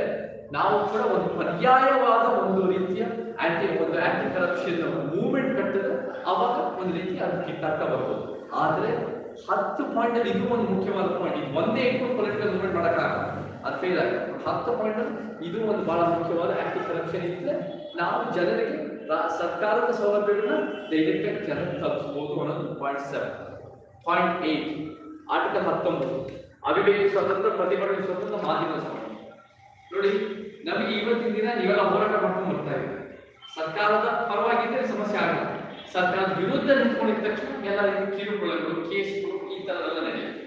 ನಾವು ಕೂಡ ಒಂದು ಪರ್ಯಾಯವಾದ ಒಂದು ರೀತಿಯ ಆಂಟಿ ಒಂದು ಆಂಟಿ ಕರಪ್ಷನ್ ಮೂವ್ಮೆಂಟ್ ಕಟ್ಟಿದ್ರೆ ಅವಾಗ ಒಂದು ರೀತಿ ಅದು ಕಿತ್ತಾಕ್ತಾ ಬರ್ಬೋದು ಆದ್ರೆ ಹತ್ತು ಪಾಯಿಂಟ್ ಅಲ್ಲಿ ಇದು ಒಂದು ಮುಖ್ಯವಾದ ಪಾಯಿಂಟ್ ಒಂದೇ ಇಟ್ಕೊಂಡು ಪೊಲಿಟಿಕಲ್ ಮೂವ್ಮೆಂಟ್ ಮಾಡೋಕ್ಕಾಗಲ್ಲ ಅದು ಫೇಲ್ ಆಗಿದೆ. ಹತ್ತು ಪಾಯಿಂಟ್ ಇದು ಒಂದು ಬಹಳ ಮುಖ್ಯವಾದ ಆಂಟಿ ಕರಪ್ಷನ್ ಇದ್ರೆ ನಾವು ಜನರಿಗೆ ಸರ್ಕಾರದ ಸೌಲಭ್ಯಗಳನ್ನ ಡೈರೆಕ್ಟ್ ಜನರು ತಲುಪಿಸಬಹುದು ಅನ್ನೋದು point seven point eight article ಹತ್ತೊಂಬತ್ತು. ಅಭಿವ್ಯಕ್ತಿ ಸ್ವತಂತ್ರ, ಪ್ರತಿಭಟನೆ ಸ್ವತಂತ್ರ ಮಾಧ್ಯಮ ಸ್ವಾತಂತ್ರ್ಯ ನೋಡಿ, ನಮಗೆ ಇವತ್ತಿನ ದಿನ ನೀವೆಲ್ಲ ಹೋರಾಟ ಮಾಡ್ಕೊಂಡು ಬರ್ತಾ ಇದ್ದೀವಿ ಸರ್ಕಾರದ ಪರವಾಗಿದ್ದರೆ ಸಮಸ್ಯೆ ಆಗಲ್ಲ. ಸರ್ಕಾರದ ವಿರುದ್ಧ ನಿಂತ್ಕೊಂಡಿದ ತಕ್ಷಣ ಎಲ್ಲ ರೀತಿ ಕಿರುಕುಳಗಳು, ಕೇಸ್ಗಳು ಈ ಥರದೆಲ್ಲ ನಡೆಯುತ್ತೆ.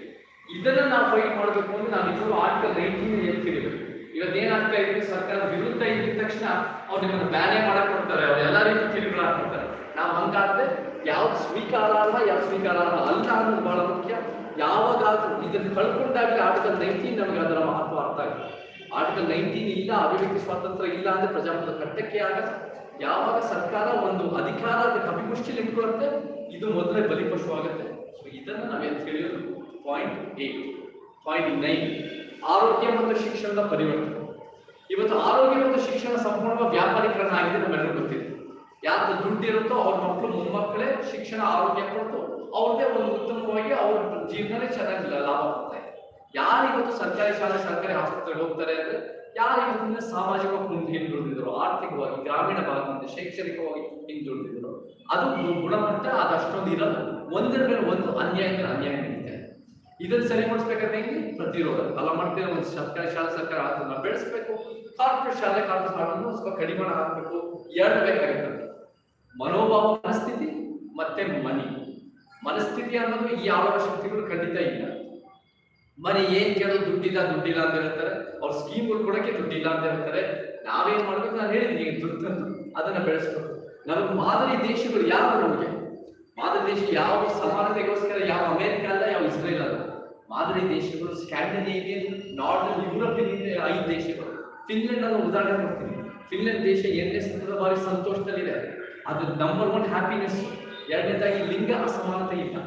ಇದನ್ನ ನಾವು ಫೈಟ್ ಮಾಡಬೇಕು ಅಂದರೆ ನಾವು ನಿಜವಾಗ್ಲೂ ಆರ್ಟಿಕಲ್ ನೈನ್ಟೀನ್ ಎತ್ತಿರಬೇಕು ಇವತ್ತು ಏನಾಗ್ತಾ ಇದೆ? ಸರ್ಕಾರದ ವಿರುದ್ಧ ಇದ್ದ ತಕ್ಷಣ ಅವ್ರು ನಿಮ್ಮನ್ನು ಬ್ಯಾನೇ ಮಾಡಕ್ ಕೊಡ್ತಾರೆ, ಅವ್ರು ಎಲ್ಲ ರೀತಿ ಕಿರುಕುಳ ಹಾಕ್ತಾರೆ ನಾವು ಹಂಗಾದ್ರೆ ಯಾವ್ದು ಸ್ವೀಕಾರಾರ್ಹ ಯಾವ್ದು ಸ್ವೀಕಾರಾರ್ಹ ಅಲ್ಲ ಅನ್ನೋದು ಬಹಳ ಮುಖ್ಯ. ಯಾವಾಗಾದ್ರೂ ಇದನ್ನು ಕಳ್ಕೊಂಡಾಗಲೇ ಆರ್ಟಿಕಲ್ ನೈನ್ಟೀನ್ ನಮಗೆ ಅದರ ಮಹತ್ವ ಅರ್ಥ ಆಗುತ್ತೆ. ಆರ್ಟಿಕಲ್ ನೈನ್ಟೀನ್ ಇಲ್ಲ, ಅಭಿವ್ಯಕ್ತಿ ಸ್ವಾತಂತ್ರ್ಯ ಇಲ್ಲ ಅಂದ್ರೆ ಪ್ರಜಾಪ್ರಭುತ್ವ ಕಟ್ಟಕ್ಕೆ ಆಗಲ್ಲ. ಯಾವಾಗ ಸರ್ಕಾರ ಒಂದು ಅಧಿಕಾರ ಕಪಿಮುಷ್ಟಿಲಿ ಇಟ್ಕೊಳ್ಳುತ್ತೆ ಇದು ಮೊದಲೇ ಬಲಿಪಶು ಆಗುತ್ತೆ ಸೊ ಇದನ್ನ ನಾವೇನು ತಿಳಿಯೋದು? ಪಾಯಿಂಟ್ ಏಟ್ ಪಾಯಿಂಟ್ ನೈನ್ ಆರೋಗ್ಯ ಮತ್ತು ಶಿಕ್ಷಣದ ಪರಿವರ್ತನೆ. ಇವತ್ತು ಆರೋಗ್ಯ ಮತ್ತು ಶಿಕ್ಷಣ ಸಂಪೂರ್ಣವಾಗಿ ವ್ಯಾಪಾರೀಕರಣ ಆಗಿದೆ ನಮ್ಮೆಲ್ಲರೂ ಗೊತ್ತಿದೆ. ಯಾರ್ದು ದುಡ್ಡು ಇರುತ್ತೋ ಅವ್ರ ಮಕ್ಕಳು ಮೊಮ್ಮಕ್ಕಳೇ ಶಿಕ್ಷಣ, ಆರೋಗ್ಯ ಕೊಟ್ಟು ಅವ್ರದೇ ಒಂದು ಉತ್ತಮವಾಗಿ ಅವ್ರ ಜೀವನನೇ ಚೆನ್ನಾಗಿ ಲಾಭ ಬರ್ತಾ ಇದೆ. ಯಾರು ಇವತ್ತು ಸರ್ಕಾರಿ ಶಾಲೆ, ಸರ್ಕಾರಿ ಆಸ್ಪತ್ರೆಗೆ ಹೋಗ್ತಾರೆ ಅಂದ್ರೆ ಯಾರು ಇವತ್ತಿನ ಸಾಮಾಜಿಕವಾಗಿ ಮುಂದೆ ಹಿಂದುಳಿದಿದ್ರು, ಆರ್ಥಿಕವಾಗಿ, ಗ್ರಾಮೀಣ ಭಾಗದಿಂದ ಶೈಕ್ಷಣಿಕವಾಗಿ ಹಿಂದುಳಿದಿದ್ರು, ಅದು ಗುಣಮಟ್ಟ ಅದಷ್ಟೊಂದು ಇರಲ್ಲ. ಒಂದರ ಮೇಲೆ ಒಂದು ಅನ್ಯಾಯ ಅನ್ಯಾಯ ನಡೀತಾ ಇದೆ. ಇದನ್ನ ಸರಿಪಡಿಸ್ಬೇಕಾದ್ರೆ ಪ್ರತಿರೋಧ. ಅಲ್ಲ, ಮಾಡ್ತೀರಾ? ಒಂದು ಸರ್ಕಾರಿ ಶಾಲೆ, ಸರ್ಕಾರ ಬೆಳೆಸ್ಬೇಕು. ಕಾರ್ಪೊರೇಟ್ ಶಾಲೆ, ಕಾರ್ಪೊರೇಟ್ ಶಾಲೆಯನ್ನು ಸ್ವಲ್ಪ ಕಡಿಮೆ ಹಾಕ್ಬೇಕು. ಎರಡು ಬೇಕಾಗುತ್ತೆ ಮನೋಭಾವ ಮನಸ್ಥಿತಿ ಮತ್ತೆ ಮನಿ. ಮನಸ್ಥಿತಿ ಅನ್ನೋದು ಈ ಆಳುವ ಶಕ್ತಿಗಳು ಖಂಡಿತ ಇಲ್ಲ. ಮನೆ ಏನ್ ಕೇಳೋದು ದುಡ್ಡಿಲ್ಲ ದುಡ್ಡಿಲ್ಲ ಅಂತ ಹೇಳ್ತಾರೆ. ಅವ್ರ ಸ್ಕೀಮ್ಗಳು ಕೊಡಕ್ಕೆ ದುಡ್ಡಿಲ್ಲ ಅಂತ ಹೇಳ್ತಾರೆ. ನಾವೇನ್ ಮಾಡ್ಬೇಕು? ನಾನು ಹೇಳಿದ್ದೀನಿ ಈಗ ದುಡ್ಡು ಅದನ್ನ ಬೆಳೆಸ್ಬೇಕು. ನಮಗೆ ಮಾದರಿ ದೇಶಗಳು ಯಾವ ನಮಗೆ? ಮಾದರಿ ದೇಶ ಯಾವ ಸಮಾನತೆಗೋಸ್ಕರ, ಯಾವ ಅಮೆರಿಕ ಅಲ್ಲ, ಯಾವ ಇಸ್ರೇಲ್ ಅಲ್ಲ. ಮಾದರಿ ದೇಶಗಳು ಸ್ಕ್ಯಾಂಡಿನೇವಿಯನ್ ನಾರ್ದನ್ ಯುರೋಪಿಯನ್ ಐದು ದೇಶಗಳು. ಫಿನ್ಲೆಂಡ್ ಅನ್ನು ಉದಾಹರಣೆ ಕೊಡ್ತೀನಿ. ಫಿನ್ಲೆಂಡ್ ದೇಶ ಎರಡನೇ ಬಾರಿ ಸಂತೋಷದಲ್ಲಿದೆ. ಅದು ನಂಬರ್ ಒನ್ ಹ್ಯಾಪಿನೆಸ್ ಎರಡನೇದಾಗಿ ಲಿಂಗ ಅಸಮಾನತೆ ಇಲ್ಲ.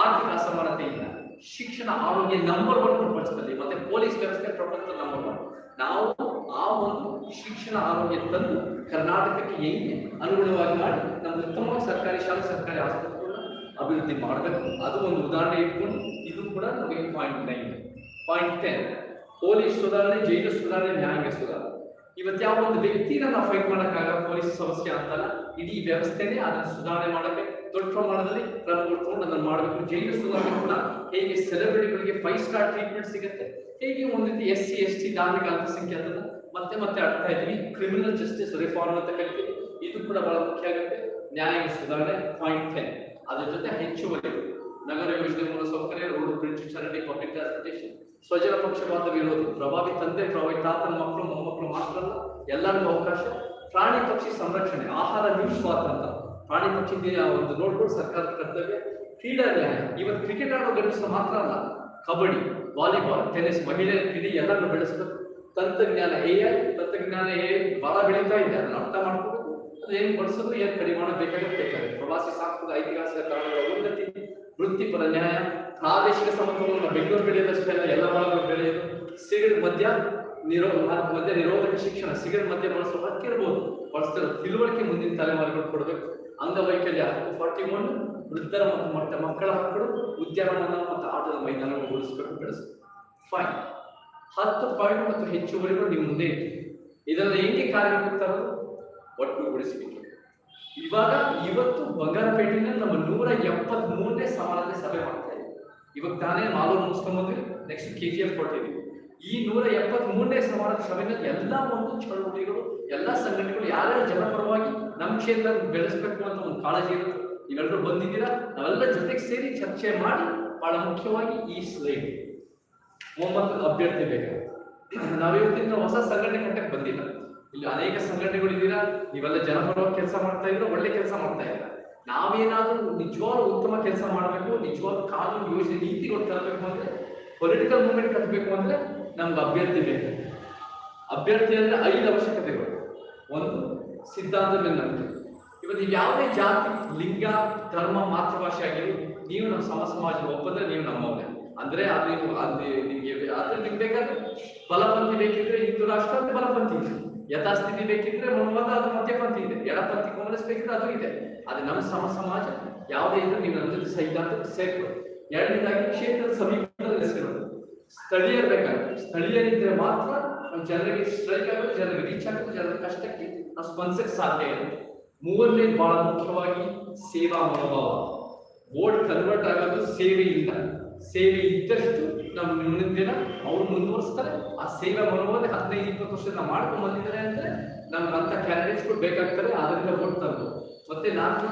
ಆರ್ಥಿಕ ಅಸಮಾನತೆ ಇಲ್ಲ. ಶಿಕ್ಷಣ ಆರೋಗ್ಯ ನಂಬರ್ ಒನ್ ಪ್ರಪಂಚದಲ್ಲಿ. ಮತ್ತೆ ಪೊಲೀಸ್ ವ್ಯವಸ್ಥೆ ಪ್ರಪಂಚದ ನಂಬರ್ ಒನ್ ನಾವು ಆ ಒಂದು ಶಿಕ್ಷಣ ಆರೋಗ್ಯ ತಂದು ಕರ್ನಾಟಕಕ್ಕೆ ಹೆಂಗೆ ಅನುಗುಣವಾಗಿ ಮಾಡಿ ನಮ್ಮ ಉತ್ತಮ ಸರ್ಕಾರಿ ಶಾಲೆ, ಸರ್ಕಾರಿ ಆಸ್ಪತ್ರೆಗಳನ್ನ ಅಭಿವೃದ್ಧಿ ಮಾಡಬೇಕು. ಅದು ಒಂದು ಉದಾಹರಣೆ ಇಟ್ಕೊಂಡು ಇದು ಕೂಡ ನಮಗೆ point nine point ten police ಸುಧಾರಣೆ, ಜೈಲು ಸುಧಾರಣೆ, ನ್ಯಾಯಾಂಗ ಸುಧಾರಣೆ. ಇವತ್ತು ಯಾವ ಒಂದು ವ್ಯಕ್ತಿನ ಫೈಟ್ ಮಾಡೋಕ್ಕಾಗ ಪೊಲೀಸ್ ಸಮಸ್ಯೆ ಅಂತಲ್ಲ, ಇಡೀ ವ್ಯವಸ್ಥೆನೇ ಅದನ್ನ ಸುಧಾರಣೆ ಮಾಡಕ್ಕೆ ದೊಡ್ಡ ಪ್ರಮಾಣದಲ್ಲಿ ಕ್ರಮಗಳು ಕೊಡ್ಕೊಂಡು ಅದನ್ನು ಮಾಡಬೇಕು. ಜೈಲು ಸುಧಾರಣೆ ಕೂಡ ಹೇಗೆ ಸೆಲೆಬ್ರಿಟಿಗಳಿಗೆ ಫೈವ್ ಸ್ಟಾರ್ ಟ್ರೀಟ್ಮೆಂಟ್ ಸಿಗುತ್ತೆ, ಹೇಗೆ ಒಂದು ರೀತಿ ಎಸ್ ಸಿ, ಎಸ್ ಟಿ, ಧಾರ್ಮಿಕ ಅಲ್ಪಸಂಖ್ಯಾತನ ಮತ್ತೆ ಮತ್ತೆ ಆಡ್ತಾ ಇದ್ದೀವಿ. ಕ್ರಿಮಿನಲ್ ಜಸ್ಟಿಸ್ ರಿಫಾರ್ಮ್ ಅಂತ ಕರಿತೀವಿ. ಇದು ಕೂಡ ಬಹಳ ಮುಖ್ಯ ಆಗುತ್ತೆ. ನ್ಯಾಯ ಸುಧಾರಣೆ ಪಾಯಿಂಟ್ ಟೆನ್ ಅದರ ಜೊತೆ ಹೆಚ್ಚುವರಿ ನಗರ ಯೋಜನೆ ಮೂಲಸೌಕರ್ಯ ರೋಡ್ ಬ್ರಿಡ್ಜ್ ಚರಂಡಿ ಪಬ್ಲಿಕ್ ಟ್ರಾನ್ಸ್ಪೋರ್ಟೇಷನ್ ಸ್ವಜನ ಪಕ್ಷಪಾತ ಇರೋದು. ಪ್ರಭಾವಿ ತಂದೆ, ಪ್ರಭಾವಿ ತಾತನ ಮಕ್ಕಳು, ಮೊಮ್ಮಕ್ಕಳು ಮಾತ್ರ ಅಲ್ಲ, ಎಲ್ಲರಿಗೂ ಅವಕಾಶ. ಪ್ರಾಣಿ ಪಕ್ಷಿ ಸಂರಕ್ಷಣೆ, ಆಹಾರ ನೀರು ಸ್ವಾತಂತ್ರ್ಯ ಪ್ರಾಣಿ ಪಕ್ಷಿ ದಿ- ಒಂದು ನೋಡ್ಕೊಂಡು ಸರ್ಕಾರದ ಕರ್ತವ್ಯ. ಕ್ರೀಡಾ ನ್ಯಾಯ. ಇವತ್ತು ಕ್ರಿಕೆಟ್ ಆಡೋ ಗಂಡಸರು ಮಾತ್ರ ಅಲ್ಲ, ಕಬಡ್ಡಿ, ವಾಲಿಬಾಲ್ ಟೆನ್ನಿಸ್ ಮಹಿಳೆಯರ ಕ್ರೀಡೆ ಎಲ್ಲರನ್ನು ಬೆಳೆಸಬೇಕು ತಂತ್ರಜ್ಞಾನ ಐ, ತಂತ್ರಜ್ಞಾನ ಹೇ ಬಹಳ ಬೆಳೀತಾ ಇದೆ. ಅದನ್ನು ಅರ್ಥ ಮಾಡ್ಕೋಬೇಕು. ಅದು ಏನ್ ಬಳಸೋದು ಏನು ಬೇಕಾಗುತ್ತೆ? ಬೇಕಾಗುತ್ತೆ ಪ್ರವಾಸಿ ಸಾಂಸ್ಕೃತಿಕ ಐತಿಹಾಸಿಕ ಕಾರಣಗಳ ಉನ್ನತಿ ವೃತ್ತಿಪರ ನ್ಯಾಯ, ಪ್ರಾದೇಶಿಕ ಸಮತೋಲನ ಬೆಂಗಳೂರು ಬೆಳೆಯೋದಷ್ಟೇ ಅಲ್ಲ, ಎಲ್ಲ ಭಾಗಗಳು ಬೆಳೆಯೋದು. ಸಿಗರೇಟ್ ಮದ್ಯ, ನಿರೋ ಮದ್ಯ ನಿರೋಧಕ ಶಿಕ್ಷಣ, ಸಿಗರೇಟ್ ಮದ್ಯ ಬಳಸೋ ಹಕ್ಕಿರ್ಬೋದು ಬಳಸ್ತಿರೋ. ತಿಳುವಳಿಕೆ ಮುಂದಿನ ತಲೆಮಾರುಗಳು ಕೊಡಬೇಕು. ಅಂಗವೈಕಲ್ಯ ಫಾರ್ಟಿ ಒನ್ ವೃದ್ಧರ ಮತ್ತು ಮಟ್ಟ ಮಕ್ಕಳ ಹಕ್ಕುಗಳು, ಉದ್ಯಾನವನ ಮತ್ತು ಆಟದ ಮೈದಾನವನ್ನು ಉಳಿಸಬೇಕು ಬೆಳೆಸಿ ಫೈನ್ ಹತ್ತು ಪಾಯಿಂಟ್ ಮತ್ತು ಹೆಚ್ಚುವರಿಗಳು ನಿಮ್ಮ ಮುಂದೆ ಇದರಲ್ಲಿ ಇದನ್ನ ಹೆಂಗೆ ಒಟ್ಟು ಒಟ್ಟುಗೂಡಿಸಬೇಕು ಇವಾಗ ಇವತ್ತು ಬಂಗಾರಪೇಟೆಯಲ್ಲಿ ನಮ್ಮ ನೂರ ಎಪ್ಪತ್ತ್ ಮೂರನೇ ಸಮಾನದಲ್ಲಿ ಸಭೆ ಮಾಡ್ತಾ ಇದ್ದೀವಿ. ಇವಾಗ ತಾನೇ ಮಾಲೂರು ಮುಗಿಸ್ಕೊಂಡ್ಬಂದ್ವಿ ನೆಕ್ಸ್ಟ್ ಕೆ ಜಿ ಎಫ್ ಕೊಟ್ಟಿದ್ವಿ ಈ ನೂರ ಎಪ್ಪತ್ತ್ ಮೂರನೇ ಸಮಾನದ ಸಭೆಯಲ್ಲಿ ಎಲ್ಲ ಒಂದು ಚಳವಳಿಗಳು, ಎಲ್ಲ ಸಂಘಟನೆಗಳು ಯಾರ್ಯಾರ ಜನಪರವಾಗಿ ನಮ್ಮ ಕ್ಷೇತ್ರ ಬೆಳೆಸಬೇಕು ಅಂತ ಒಂದು ಕಾಳಜಿ ಇರುತ್ತೆ. ನೀವೆಲ್ಲರೂ ಬಂದಿದ್ದೀರಾ? ನಾವೆಲ್ಲ ಜೊತೆಗೆ ಸೇರಿ ಚರ್ಚೆ ಮಾಡಿ ಬಹಳ ಮುಖ್ಯವಾಗಿ ಈ ಸ್ಲೈಡ್. ಒಂಬತ್ತು ಅಭ್ಯರ್ಥಿ ಬೇಕು ನಾವಿವತ್ತಿನ ಹೊಸ ಸಂಘಟನೆ ಕಟ್ಟಕ್ಕೆ ಬಂದಿಲ್ಲ. ಇಲ್ಲಿ ಅನೇಕ ಸಂಘಟನೆಗಳು ಇದ್ದೀರಾ ನೀವೆಲ್ಲ ಜನಪರವಾಗಿ ಕೆಲಸ ಮಾಡ್ತಾ ಇದ್ರೆ ಒಳ್ಳೆ ಕೆಲಸ ಮಾಡ್ತಾ ಇಲ್ಲ ನಾವೇನಾದ್ರೂ ನಿಜವಾದ ಉತ್ತಮ ಕೆಲಸ ಮಾಡಬೇಕು, ನಿಜವಾದ ಕಾನೂನು ಯೋಜನೆ, ನೀತಿಗಳು ತರಬೇಕು ಅಂದ್ರೆ ಪೊಲಿಟಿಕಲ್ ಮೂವ್ಮೆಂಟ್ ಕಟ್ಟಬೇಕು ಅಂದ್ರೆ ನಮ್ಗೆ ಅಭ್ಯರ್ಥಿ ಬೇಕು. ಅಭ್ಯರ್ಥಿ ಅಂದ್ರೆ ಐದು ಅವಶ್ಯಕತೆಗಳು. ಒಂದು ಸಿದ್ಧಾಂತದ ಮೇಲೆ ಇವತ್ತು ನೀವು ಯಾವುದೇ ಜಾತಿ, ಲಿಂಗ, ಧರ್ಮ, ಮಾತೃಭಾಷೆ ಆಗಿರಲಿ, ನೀವು ನಮ್ಮ ಸಮ ಸಮಾಜ ಒಪ್ಪಂದ್ರೆ ನೀವು ನಮ್ಮವರೇ ಅಂದ್ರೆ ಅದು ಅದು ನಿಮ್ಗೆ ಆದ್ರೆ ನಿಮ್ಗೆ ಬೇಕಾದ್ರೆ ಬಲಪಂಥಿ ಬೇಕಿದ್ರೆ ಹಿಂದೂ ರಾಷ್ಟ್ರ ಬಲಪಂಥಿ ಯಥಾಸ್ಥಿತಿ ಬೇಕಿದ್ರೆ ಮೌನವಾದ ಅದು ಮಧ್ಯಪಂಥಿ ಇದೆ. ಎಡಪಂಥಿ ಕಾಂಗ್ರೆಸ್ ಬೇಕಿದ್ರೆ ಅದು ಇದೆ. ಅದು ನಮ್ಮ ಸಮ ಸಮಾಜ ಯಾವುದೇ ಇದ್ರೆ ನೀವು ನಮ್ಮ ಜೊತೆ ಸೈದ್ಧಾಂತ ಸೇರ್ಕೊಳ್ಳಿ ಎರಡನೇದಾಗಿ ಕ್ಷೇತ್ರದ ಸಮೀಪದಲ್ಲಿ ಸ್ಥಳೀಯರು ಬೇಕಾಗುತ್ತೆ. ಸ್ಥಳೀಯರಿದ್ರೆ ಮಾತ್ರ ನಾವು ಜನರಿಗೆ ಸ್ಟ್ರೈಕ್ ಆಗೋದು ಜನರಿಗೆ ರೀಚ್ ಆಗೋದು ಜನರ ಕಷ್ಟಕ್ಕೆ ನಾವು ಸ್ಪಂದಿಸಕ್ಕೆ ಸಾಧ್ಯ ಇದೆ. ಮೂರನೇ ಬಹಳ ಮುಖ್ಯವಾಗಿ ಸೇವಾ ಮನೋಭಾವ. ಓಟ್ ಕನ್ವರ್ಟ್ ಆಗೋದು ಸೇವೆಯಿಂದ. ಸೇವೆ ಇದ್ದಷ್ಟು ನಮ್ಮ ಮುಂದಿನ ದಿನ ಅವ್ರು ಮುಂದುವರಿಸ್ತಾರೆ. ಆ ಸೇವೆ ಮನೋಭಾವನೆ ಹದಿನೈದು, ಇಪ್ಪತ್ತು ವರ್ಷದಿಂದ ಮಾಡ್ಕೊಂಡು ಬಂದಿದ್ದಾರೆ ಅಂದ್ರೆ ನಮ್ಗೆ ಅಂತ ಕ್ಯಾಂಡಿಡೇಟ್ಸ್ಗಳು ಬೇಕಾಗ್ತಾರೆ, ಅದರಿಂದ ಕೊಡ್ತಾರೆ ಮತ್ತೆ ನಾಲ್ಕು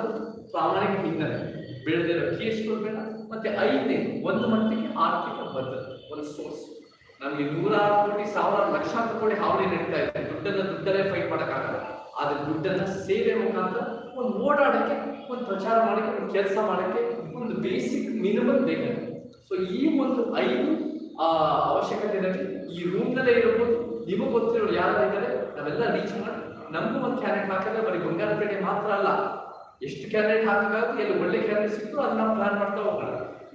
ಪ್ರಾಮಾಣಿಕ ಹಿನ್ನೆಲೆ ಬೆಳೆದಿರೋ ಕೇಸ್ಗಳು ಬೇಡ. ಮತ್ತೆ ಐದನೇ, ಒಂದು ಮಟ್ಟಿಗೆ ಆರ್ಥಿಕ ಭದ್ರತೆ, ಒಂದು ಸೋರ್ಸ್ ನಮಗೆ ನೂರಾರು ಕೋಟಿ, ಸಾವಿರಾರು ಲಕ್ಷಾಂತರ ಕೋಟಿ ಹಾವಳಿ ನಡೀತಾ ಇದೆ. ದುಡ್ಡನ್ನ ದುಡ್ಡಲ್ಲೇ ಫೈಟ್ ಮಾಡೋಕ್ಕಾಗಲ್ಲ. ಆದ್ರೆ ದುಡ್ಡನ್ನ ಸೇವೆ ಮುಖಾಂತರ ಒಂದು ಓಡಾಡಕ್ಕೆ, ಒಂದು ಪ್ರಚಾರ ಮಾಡಕ್ಕೆ, ಒಂದು ಕೆಲಸ ಮಾಡಕ್ಕೆ ಒಂದು ಬೇಸಿಕ್ ಮಿನಿಮಮ್ ಬೇಕಾಗುತ್ತೆ. ಸೊ ಈ ಒಂದು ಐದು, ಆ ಇರಲಿ ಈ ರೂಮ್ನಲ್ಲೇ ಇರಬಹುದು ನಿಮಗೆ ಗೊತ್ತಿರೋ ಯಾರು ಇದ್ದಾರೆ? ನಾವೆಲ್ಲ ರೀಚ್ ಮಾಡಿ, ನಮಗೂ ಒಂದು ಕ್ಯಾರೆಟ್ ಹಾಕಿದ್ರೆ ಬರೀ ಬಂಗಾರಪೇಟೆ ಮಾತ್ರ ಅಲ್ಲ. ಎಷ್ಟು ಕ್ಯಾರೆಟ್ ಹಾಕಕ್ಕಾಗುತ್ತೆ? ಎಲ್ಲಿ ಒಳ್ಳೆ ಕ್ಯಾರೆಟ್ ಸಿಕ್ತು ಅದನ್ನ ಪ್ಲಾನ್ ಮಾಡ್ತಾ ಹೋಗೋಣ.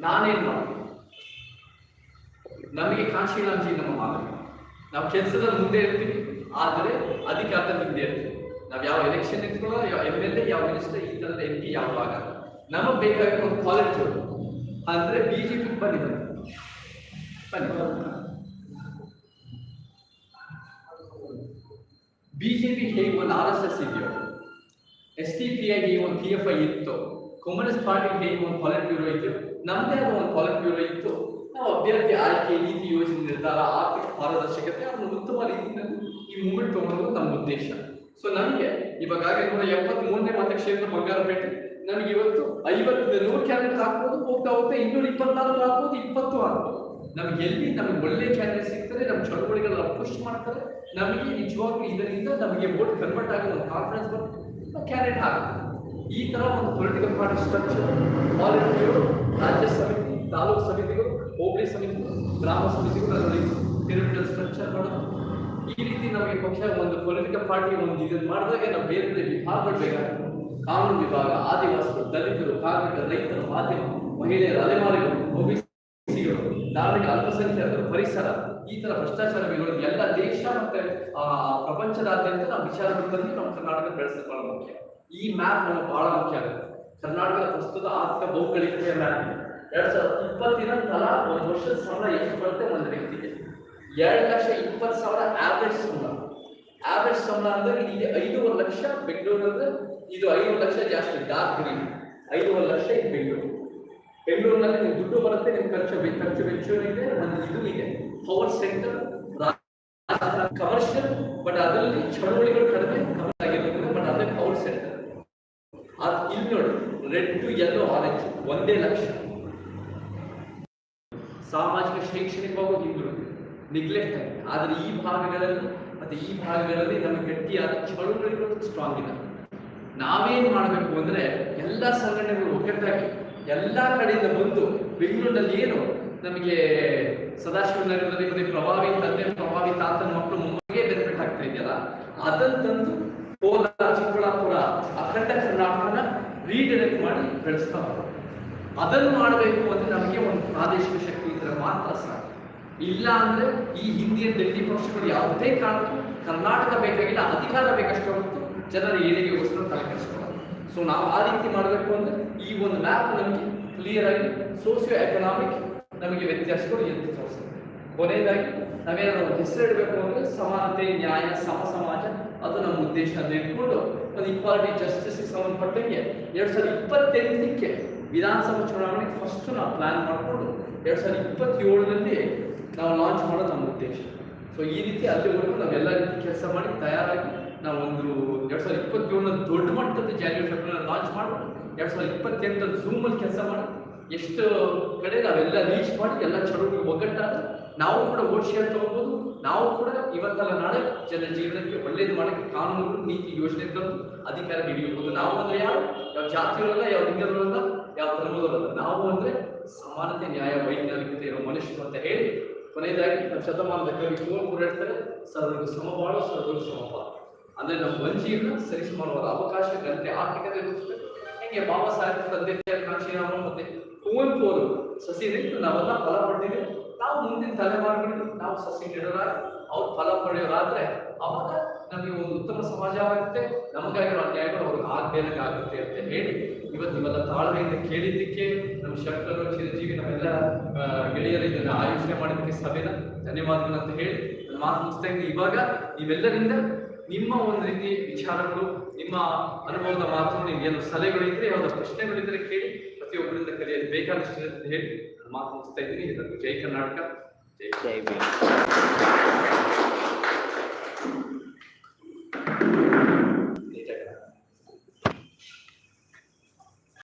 ನಾನೇನ್ ಮಾಡ್ತೀನಿ ನಮಗೆ ಕಾಶಿಲಾಂಜಿ ನಮ್ಮ ಮಾದರಿ ನಾವು ಕೆಲಸದಲ್ಲಿ ಮುಂದೆ ಇರ್ತೀವಿ, ಆದರೆ ಅಧಿಕಾರದ ಹಿಂದೆ ಇರ್ತೀವಿ. ನಾವು ಯಾವ ಎಲೆಕ್ಷನ್ ನಿಂತ್ಕೊಳ್ಳೋ ಯಾವ ಎಂ ಎಲ್ ಎ ಯಾವ ಮಿನಿಸ್ಟರ್ ಈ ಥರದ ಎಂ ಪಿ ಯಾವ ಆಗಲ್ಲ. ನಮಗೆ ಬೇಕಾಗಿರೋ ಒಂದು ಕ್ವಾಲಿಟಿ ಅಂದ್ರೆ ಬಿಜೆಪಿ ಬನ್ನಿ. ಬನ್ನಿ ಬನ್ನಿ. ಬಿಜೆಪಿ ಹೇಗೆ ಒಂದು ಆರ್ ಎಸ್ ಎಸ್ ಇದೆಯೋ, ಎಸ್ ಟಿ ಪಿ ಆಗಿ ಒಂದು ಪಿ ಎಫ್ ಐ ಇತ್ತು ಕಮ್ಯುನಿಸ್ಟ್ ಪಾರ್ಟಿ ಹೇಗೆ ಒಂದು ಪಾಲಿಟ್ ಬ್ಯೂರೋ ಇತ್ತು, ನಮ್ಮದೇ ಆದ ಒಂದು ಪಾಲಿಟ್ ಬ್ಯೂರೋ ಇತ್ತು, ನಾವು ಅಭ್ಯರ್ಥಿ ಆಯ್ಕೆ, ನೀತಿ ಯೋಜನೆ, ನಿರ್ಧಾರ, ಆರ್ಥಿಕ ಪಾರದರ್ಶಕತೆ ಅದನ್ನು ಉತ್ತಮ ರೀತಿಯಲ್ಲಿ ಈ ಮೂಮೆಂಟ್ ತಗೊಳ್ಳೋದು ನಮ್ಮ ಉದ್ದೇಶ. ಸೊ ನಮಗೆ ಇವಾಗ ನೂರ ಎಪ್ಪತ್ತ್ ಮೂರನೇ ಮತಕ್ಷೇತ್ರ ಬಂಗಾರಪೇಟೆ. ನನಗೆ ಇವತ್ತು ಐವತ್ತು ನೂರು ಕ್ಯಾಂಡಿಡೇಟ್ ಹಾಕ್ಬೋದು, ಹೋಗ್ತಾ ಹೋಗ್ತಾ ಇನ್ನೂರ ಇಪ್ಪತ್ನಾಲ್ಕು ಹಾಕ್ಬೋದು, ಇಪ್ಪತ್ತು ಹಾಕ್ಬೋದು. ನಮ್ಗೆ ಎಲ್ಲಿ ನಮ್ಗೆ ಒಳ್ಳೆ ಕ್ಯಾಂಡಿಡೇಟ್ ಸಿಗ್ತಾರೆ ನಮ್ಮ ಚಳುವಳಿಗಳ ಪುಷ್ ಮಾಡ್ತಾರೆ, ನಮಗೆ ನಿಜವಾಗ್ಲೂ ಇದರಿಂದ ನಮಗೆ ವೋಟ್ ಕನ್ವರ್ಟ್ ಆಗೋ ಒಂದು ಕಾನ್ಫಿಡೆನ್ಸ್ ಬರುತ್ತೆ. ನಾವು ಕ್ಯಾಂಡಿಡೇಟ್ ಹಾಕ್ತೀವಿ ಈ ತರ ಒಂದು ಪೊಲಿಟಿಕಲ್ ಪಾರ್ಟಿ ಸ್ಟ್ರಕ್ಚರ್ ವಾಲಂಟಿಯರು ರಾಜ್ಯ ಸಮಿತಿ, ತಾಲೂಕು ಸಮಿತಿಗಳು, ಹೋಬಳಿ ಸಮಿತಿಗಳು, ಗ್ರಾಮ ಸಮಿತಿಗಳು ಅದರಲ್ಲಿ ಪಿರಮಿಡಲ್ ಸ್ಟ್ರಕ್ಚರ್ ಮಾಡೋದು. ಈ ರೀತಿ ನಮಗೆ ಪಕ್ಷ ಒಂದು ಪೊಲಿಟಿಕಲ್ ಪಾರ್ಟಿ ಒಂದು ಇದನ್ನು ಮಾಡಿದಾಗ, ನಾವು ಬೇರೆ ಬೇರೆ ವಿಭಾಗಗಳು ಕಾನೂನು ವಿಭಾಗ, ಆದಿವಾಸಿಗಳು, ದಲಿತರು, ಕಾರ್ಮಿಕರು, ರೈತರು, ಮಾಧ್ಯಮ, ಮಹಿಳೆಯರು, ಅಲೆಮಾರಿಗಳು ಧಾರ್ಮಿಕ ಅಲ್ಪಸಂಖ್ಯಾತರು, ಪರಿಸರ, ಈ ತರ ಭ್ರಷ್ಟಾಚಾರ ವಿರೋಧಿ ಎಲ್ಲ ದೇಶ ಮತ್ತೆ ಪ್ರಪಂಚದಾದ್ಯಂತ ನಾವು ವಿಚಾರ ತಂದು ನಮ್ಮ ಕರ್ನಾಟಕ ಬೆಳೆಸಿಕೊಳ್ಳ ಮುಖ್ಯ. ಈ ಮ್ಯಾಪ್ ನಮಗೆ ಬಹಳ ಮುಖ್ಯ ಆಗುತ್ತೆ. ಕರ್ನಾಟಕದ ಪ್ರಸ್ತುತ ಆರ್ಥಿಕ ಭೌಗೋಳಿಕತೆಯ ಮ್ಯಾಪ್ ಎರಡ್ ಸಾವಿರದ ಇಪ್ಪತ್ತಿನ ತಲಾ ಒಂದು ವರ್ಷದ ಸಂಬಳ ಎಷ್ಟು ಬರುತ್ತೆ ಒಂದು ವ್ಯಕ್ತಿಗೆ ಎರಡು ಲಕ್ಷ ಇಪ್ಪತ್ತು ಸಾವಿರ ಆವರೇಜ್ ಸಂಬಳ ಆವರೇಜ್ ಸಂಬಳ ಅಂದ್ರೆ ಇಲ್ಲಿ ಐದೂವರೆ ಲಕ್ಷ ಬೆಂಗಳೂರಿನ ಅಂದ್ರೆ ಇದು ಐದು ಲಕ್ಷ ಜಾಸ್ತಿ ಡಾರ್ಕ್ ಗ್ರೀನ್ ಐದೂವರೆ ಲಕ್ಷ ಇದು ಬೆಂಗಳೂರು. ಬೆಂಗಳೂರಿನಲ್ಲಿ ನಿಮ್ಗೆ ದುಡ್ಡು ಬರುತ್ತೆ ನಿಮ್ ಖರ್ಚು ಖರ್ಚು ವೆಚ್ಚ ಇದೆ, ಒಂದು ಇದು ಇದೆ. ಪವರ್ ಸೆಂಟರ್ ಕಮರ್ಷಿಯಲ್ ಬಟ್ ಅದರಲ್ಲಿ ಚಳವಳಿಗಳು ಕಡಿಮೆ ಆಗಿರೋದ್ರಿಂದ ಬಟ್ ಅದೇ ಪವರ್ ಸೆಂಟರ್ ಅದು ಇಲ್ಲಿ ನೋಡಿ ರೆಡ್ ಟು ಎಲ್ಲೋ ಆರೆಂಜ್ ಒಂದೇ ಲಕ್ಷ. ಸಾಮಾಜಿಕ ಶೈಕ್ಷಣಿಕವಾಗೂ ಹಿಂದಿರುತ್ತೆ ನಿಗ್ಲೆಕ್ಟ್ ಆಗಿದೆ. ಆದರೆ ಈ ಭಾಗಗಳಲ್ಲಿ, ಮತ್ತೆ ಈ ಭಾಗಗಳಲ್ಲಿ ನಮಗೆ ಗಟ್ಟಿಯಾದ ಚಳುವಳಿಗಳು ಸ್ಟ್ರಾಂಗ್ ಇದೆ ನಾವೇನ್ ಮಾಡಬೇಕು ಅಂದ್ರೆ ಎಲ್ಲ ಸಂಘಟನೆಗಳು ಒಗ್ಗಟ್ಟಾಗಿ ಎಲ್ಲ ಕಡೆಯಿಂದ ಬಂದು ಬೆಂಗಳೂರಿನಲ್ಲಿ ಏನು ನಮಗೆ ಸದಾಶಿವ ನಗರದಲ್ಲಿ ಬರೀ ಪ್ರಭಾವಿ ತಂದೆ, ಪ್ರಭಾವಿ ತಾತನ ಮಕ್ಕಳು ಮುಂಬೈಗೆ ಬೆನಿಫಿಟ್ ಆಗ್ತಾ ಇದೆಯಲ್ಲ ಅದನ್ನು ತಂದು ಕೋಲಾರ, ಚಿಕ್ಕಬಳ್ಳಾಪುರ, ಅಖಂಡ ಕರ್ನಾಟಕನ ರೀಡೈರೆಕ್ಟ್ ಮಾಡಿ ಬೆಳೆಸ್ತಾ. ಅದನ್ನು ಮಾಡಬೇಕು ಅಂದ್ರೆ ನಮಗೆ ಒಂದು ಪ್ರಾದೇಶಿಕ ಶಕ್ತಿ ಇದ್ರೆ ಮಾತ್ರ ಸಾಕು ಇಲ್ಲ ಅಂದ್ರೆ ಈ ಹಿಂದಿನ ಡೆಲ್ಲಿ ಪಕ್ಷಗಳು ಯಾವುದೇ ಕಾರಣಕ್ಕೂ ಕರ್ನಾಟಕ ಬೇಕಾಗಿಲ್ಲ, ಅಧಿಕಾರ ಬೇಕಷ್ಟು ಹೊರತು ಜನರ ಏಳಿಗೆಗೋಸ್ಕರ ತಲೆ ಕೆಡಿಸ್ಕೊಳ್ಳೋದು ಸೊ ನಾವು ಆ ರೀತಿ ಮಾಡಬೇಕು ಅಂದ್ರೆ ಈ ಒಂದು ಮ್ಯಾಪ್ ನಮಗೆ ಕ್ಲಿಯರ್ ಆಗಿ ಸೋಸಿಯೋ ಎಕನಾಮಿಕ್ ನಮಗೆ ವ್ಯತ್ಯಾಸಗಳು ಎದ್ದು ತೋರಿಸುತ್ತೆ. ಕೊನೆಯದಾಗಿ, ನಾವೇನಾದ್ರು ಹೆಸರು ಇಡಬೇಕು ಅಂದ್ರೆ ಸಮಾನತೆ, ನ್ಯಾಯ ಸಮ ಸಮಾಜ ಅದು ನಮ್ಮ ಉದ್ದೇಶ. ಅಂತ ಇಟ್ಕೊಂಡು ಒಂದು ಇಕ್ವಾಲಿಟಿ ಜಸ್ಟಿಸ್ ಸಂಬಂಧಪಟ್ಟಂಗೆ ಎರಡು ಸಾವಿರದ ಇಪ್ಪತ್ತೆಂಟಕ್ಕೆ ವಿಧಾನಸಭಾ ಚುನಾವಣೆಗೆ ಫಸ್ಟ್ ನಾವು ಪ್ಲಾನ್ ಮಾಡಿಕೊಂಡು ಎರಡು ಸಾವಿರದ ಇಪ್ಪತ್ತೇಳರಲ್ಲಿ ನಾವು ಲಾಂಚ್ ಮಾಡೋದು ನಮ್ಮ ಉದ್ದೇಶ. ಸೊ ಈ ರೀತಿ ಅಲ್ಲಿವರೆಗೂ ನಾವೆಲ್ಲ ರೀತಿ ಕೆಲಸ ಮಾಡಿ ತಯಾರಾಗಿ ನಾವು ಒಂದು ಎರಡ್ ಸಾವಿರದ ಇಪ್ಪತ್ತೇಳನ ದೊಡ್ಡ ಮಟ್ಟದ ಜಾನ್ವರಿ ಫೆಬ್ರವರಿ ಲಾಂಚ್ ಮಾಡ್ಕೊಂಡು ಎರಡ್ ಸಾವಿರದ ಇಪ್ಪತ್ತೆಂಟರಲ್ಲಿ ಝೂಮಲ್ಲಿ ಕೆಲಸ ಮಾಡಿ, ಎಷ್ಟು ಕಡೆ ನಾವೆಲ್ಲ ರೀಚ್ ಮಾಡಿ, ಎಲ್ಲ ಚಳುವಳಿ ಒಗ್ಗಟ್ಟಾದ ನಾವು ಕೂಡ ವೋಟ್ ಶೇರ್ ತಗೋಬಹುದು ನಾವು ಕೂಡ ಇವತ್ತಲ್ಲ ನಾಳೆ ಜನ ಜೀವನಕ್ಕೆ ಒಳ್ಳೇದು ಮಾಡಕ್ಕೆ ಕಾನೂನು, ನೀತಿ, ಯೋಜನೆ ತಂದು ಅಧಿಕಾರ ಹಿಡಿಯಬಹುದು ನಾವು ಅಂದ್ರೆ ಯಾರು? ಯಾವ ಜಾತಿಗಳಲ್ಲ ಯಾವ ಲಿಂಗದವರಲ್ಲ, ಯಾವ ಧರ್ಮದವರಲ್ಲ. ನಾವು ಅಂದ್ರೆ ಸಮಾನತೆ, ನ್ಯಾಯ, ವೈಜ್ಞಾನಿಕತೆ ಇರೋ ಮನುಷ್ಯರು ಅಂತ ಹೇಳಿ ಕೊನೆಯದಾಗಿ ನಮ್ಮ ಶತಮಾನದ ಕವಿ ಹೇಳ್ತಾರೆ, ಸರ್ವರಿಗೂ ಸಮಬಾಳು, ಸರ್ವರಿಗೂ ಸಮಪಾಲು ಅಂದ್ರೆ ನಮ್ಮ ವಂಚಿಯನ್ನ ಸರಿಸುಮಾರವಾದ ಅವಕಾಶ ಘನತೆ ಆರ್ಥಿಕತೆ ಹೆಂಗೆ ಬಾಬಾ ಸಾಹೇಬ್ ತಂದೆ ಕಾಶಿರಾಮ ಮತ್ತೆ ಕುವೆಂಪು ಅವರು ಸಸಿ ನೆಟ್ಟು ನಾವೆಲ್ಲ ಫಲ ಪಡ್ತೀವಿ. ನಾವು ಮುಂದಿನ ತಲೆಮಾರುಗಳಿಗೆ ನಾವು ಸಸಿ ನೆಡೋರಾದ್ರೆ ಅವ್ರು ಫಲ ಪಡೆಯೋರಾದ್ರೆ ಅವಾಗ ನಮಗೆ ಒಂದು ಉತ್ತಮ ಸಮಾಜ ಆಗುತ್ತೆ ನಮಗಾಗಿರೋ ಅನ್ಯಾಯಗಳು ಅವ್ರಿಗೆ ಆಗ್ಬೇಕಾಗುತ್ತೆ ಆಗುತ್ತೆ ಅಂತ ಹೇಳಿ ಇವತ್ತು ನಿಮ್ಮೆಲ್ಲ ತಾಳ್ಮೆಯಿಂದ ಕೇಳಿದ್ದಕ್ಕೆ ನಮ್ಮ ಶಂಕರು, ಚಿರಂಜೀವಿ, ನಮ್ಮೆಲ್ಲ ಗೆಳೆಯರು ಇದನ್ನು ಆಯೋಜನೆ ಮಾಡಿದ್ದಕ್ಕೆ ಸಭೆನ ಧನ್ಯವಾದಗಳು ಅಂತ ಹೇಳಿ ನನ್ನ ಮಾತು ಮುಗಿಸ್ತಾ ಇವಾಗ ನೀವೆಲ್ಲರಿಂದ ನಿಮ್ಮ ಒಂದು ರೀತಿ ವಿಚಾರಗಳು, ನಿಮ್ಮ ಅನುಭವದ ಮಾತು ನಿಮ್ಗೇನು ಸಲಹೆಗಳಿದ್ರೆ ಯಾವ್ದು ಪ್ರಶ್ನೆಗಳಿದ್ರೆ ಕೇಳಿ, ಪ್ರತಿಯೊಬ್ಬರಿಂದ ಕಲಿಯಲು ಬೇಕಾದಷ್ಟು ಅಂತ ಹೇಳಿ ಮಾತು ಮುಗಿಸ್ತಾ ಇದ್ದೀನಿ. ಇದನ್ನು ಜೈ ಕರ್ನಾಟಕ, ಜೈ ಜೈ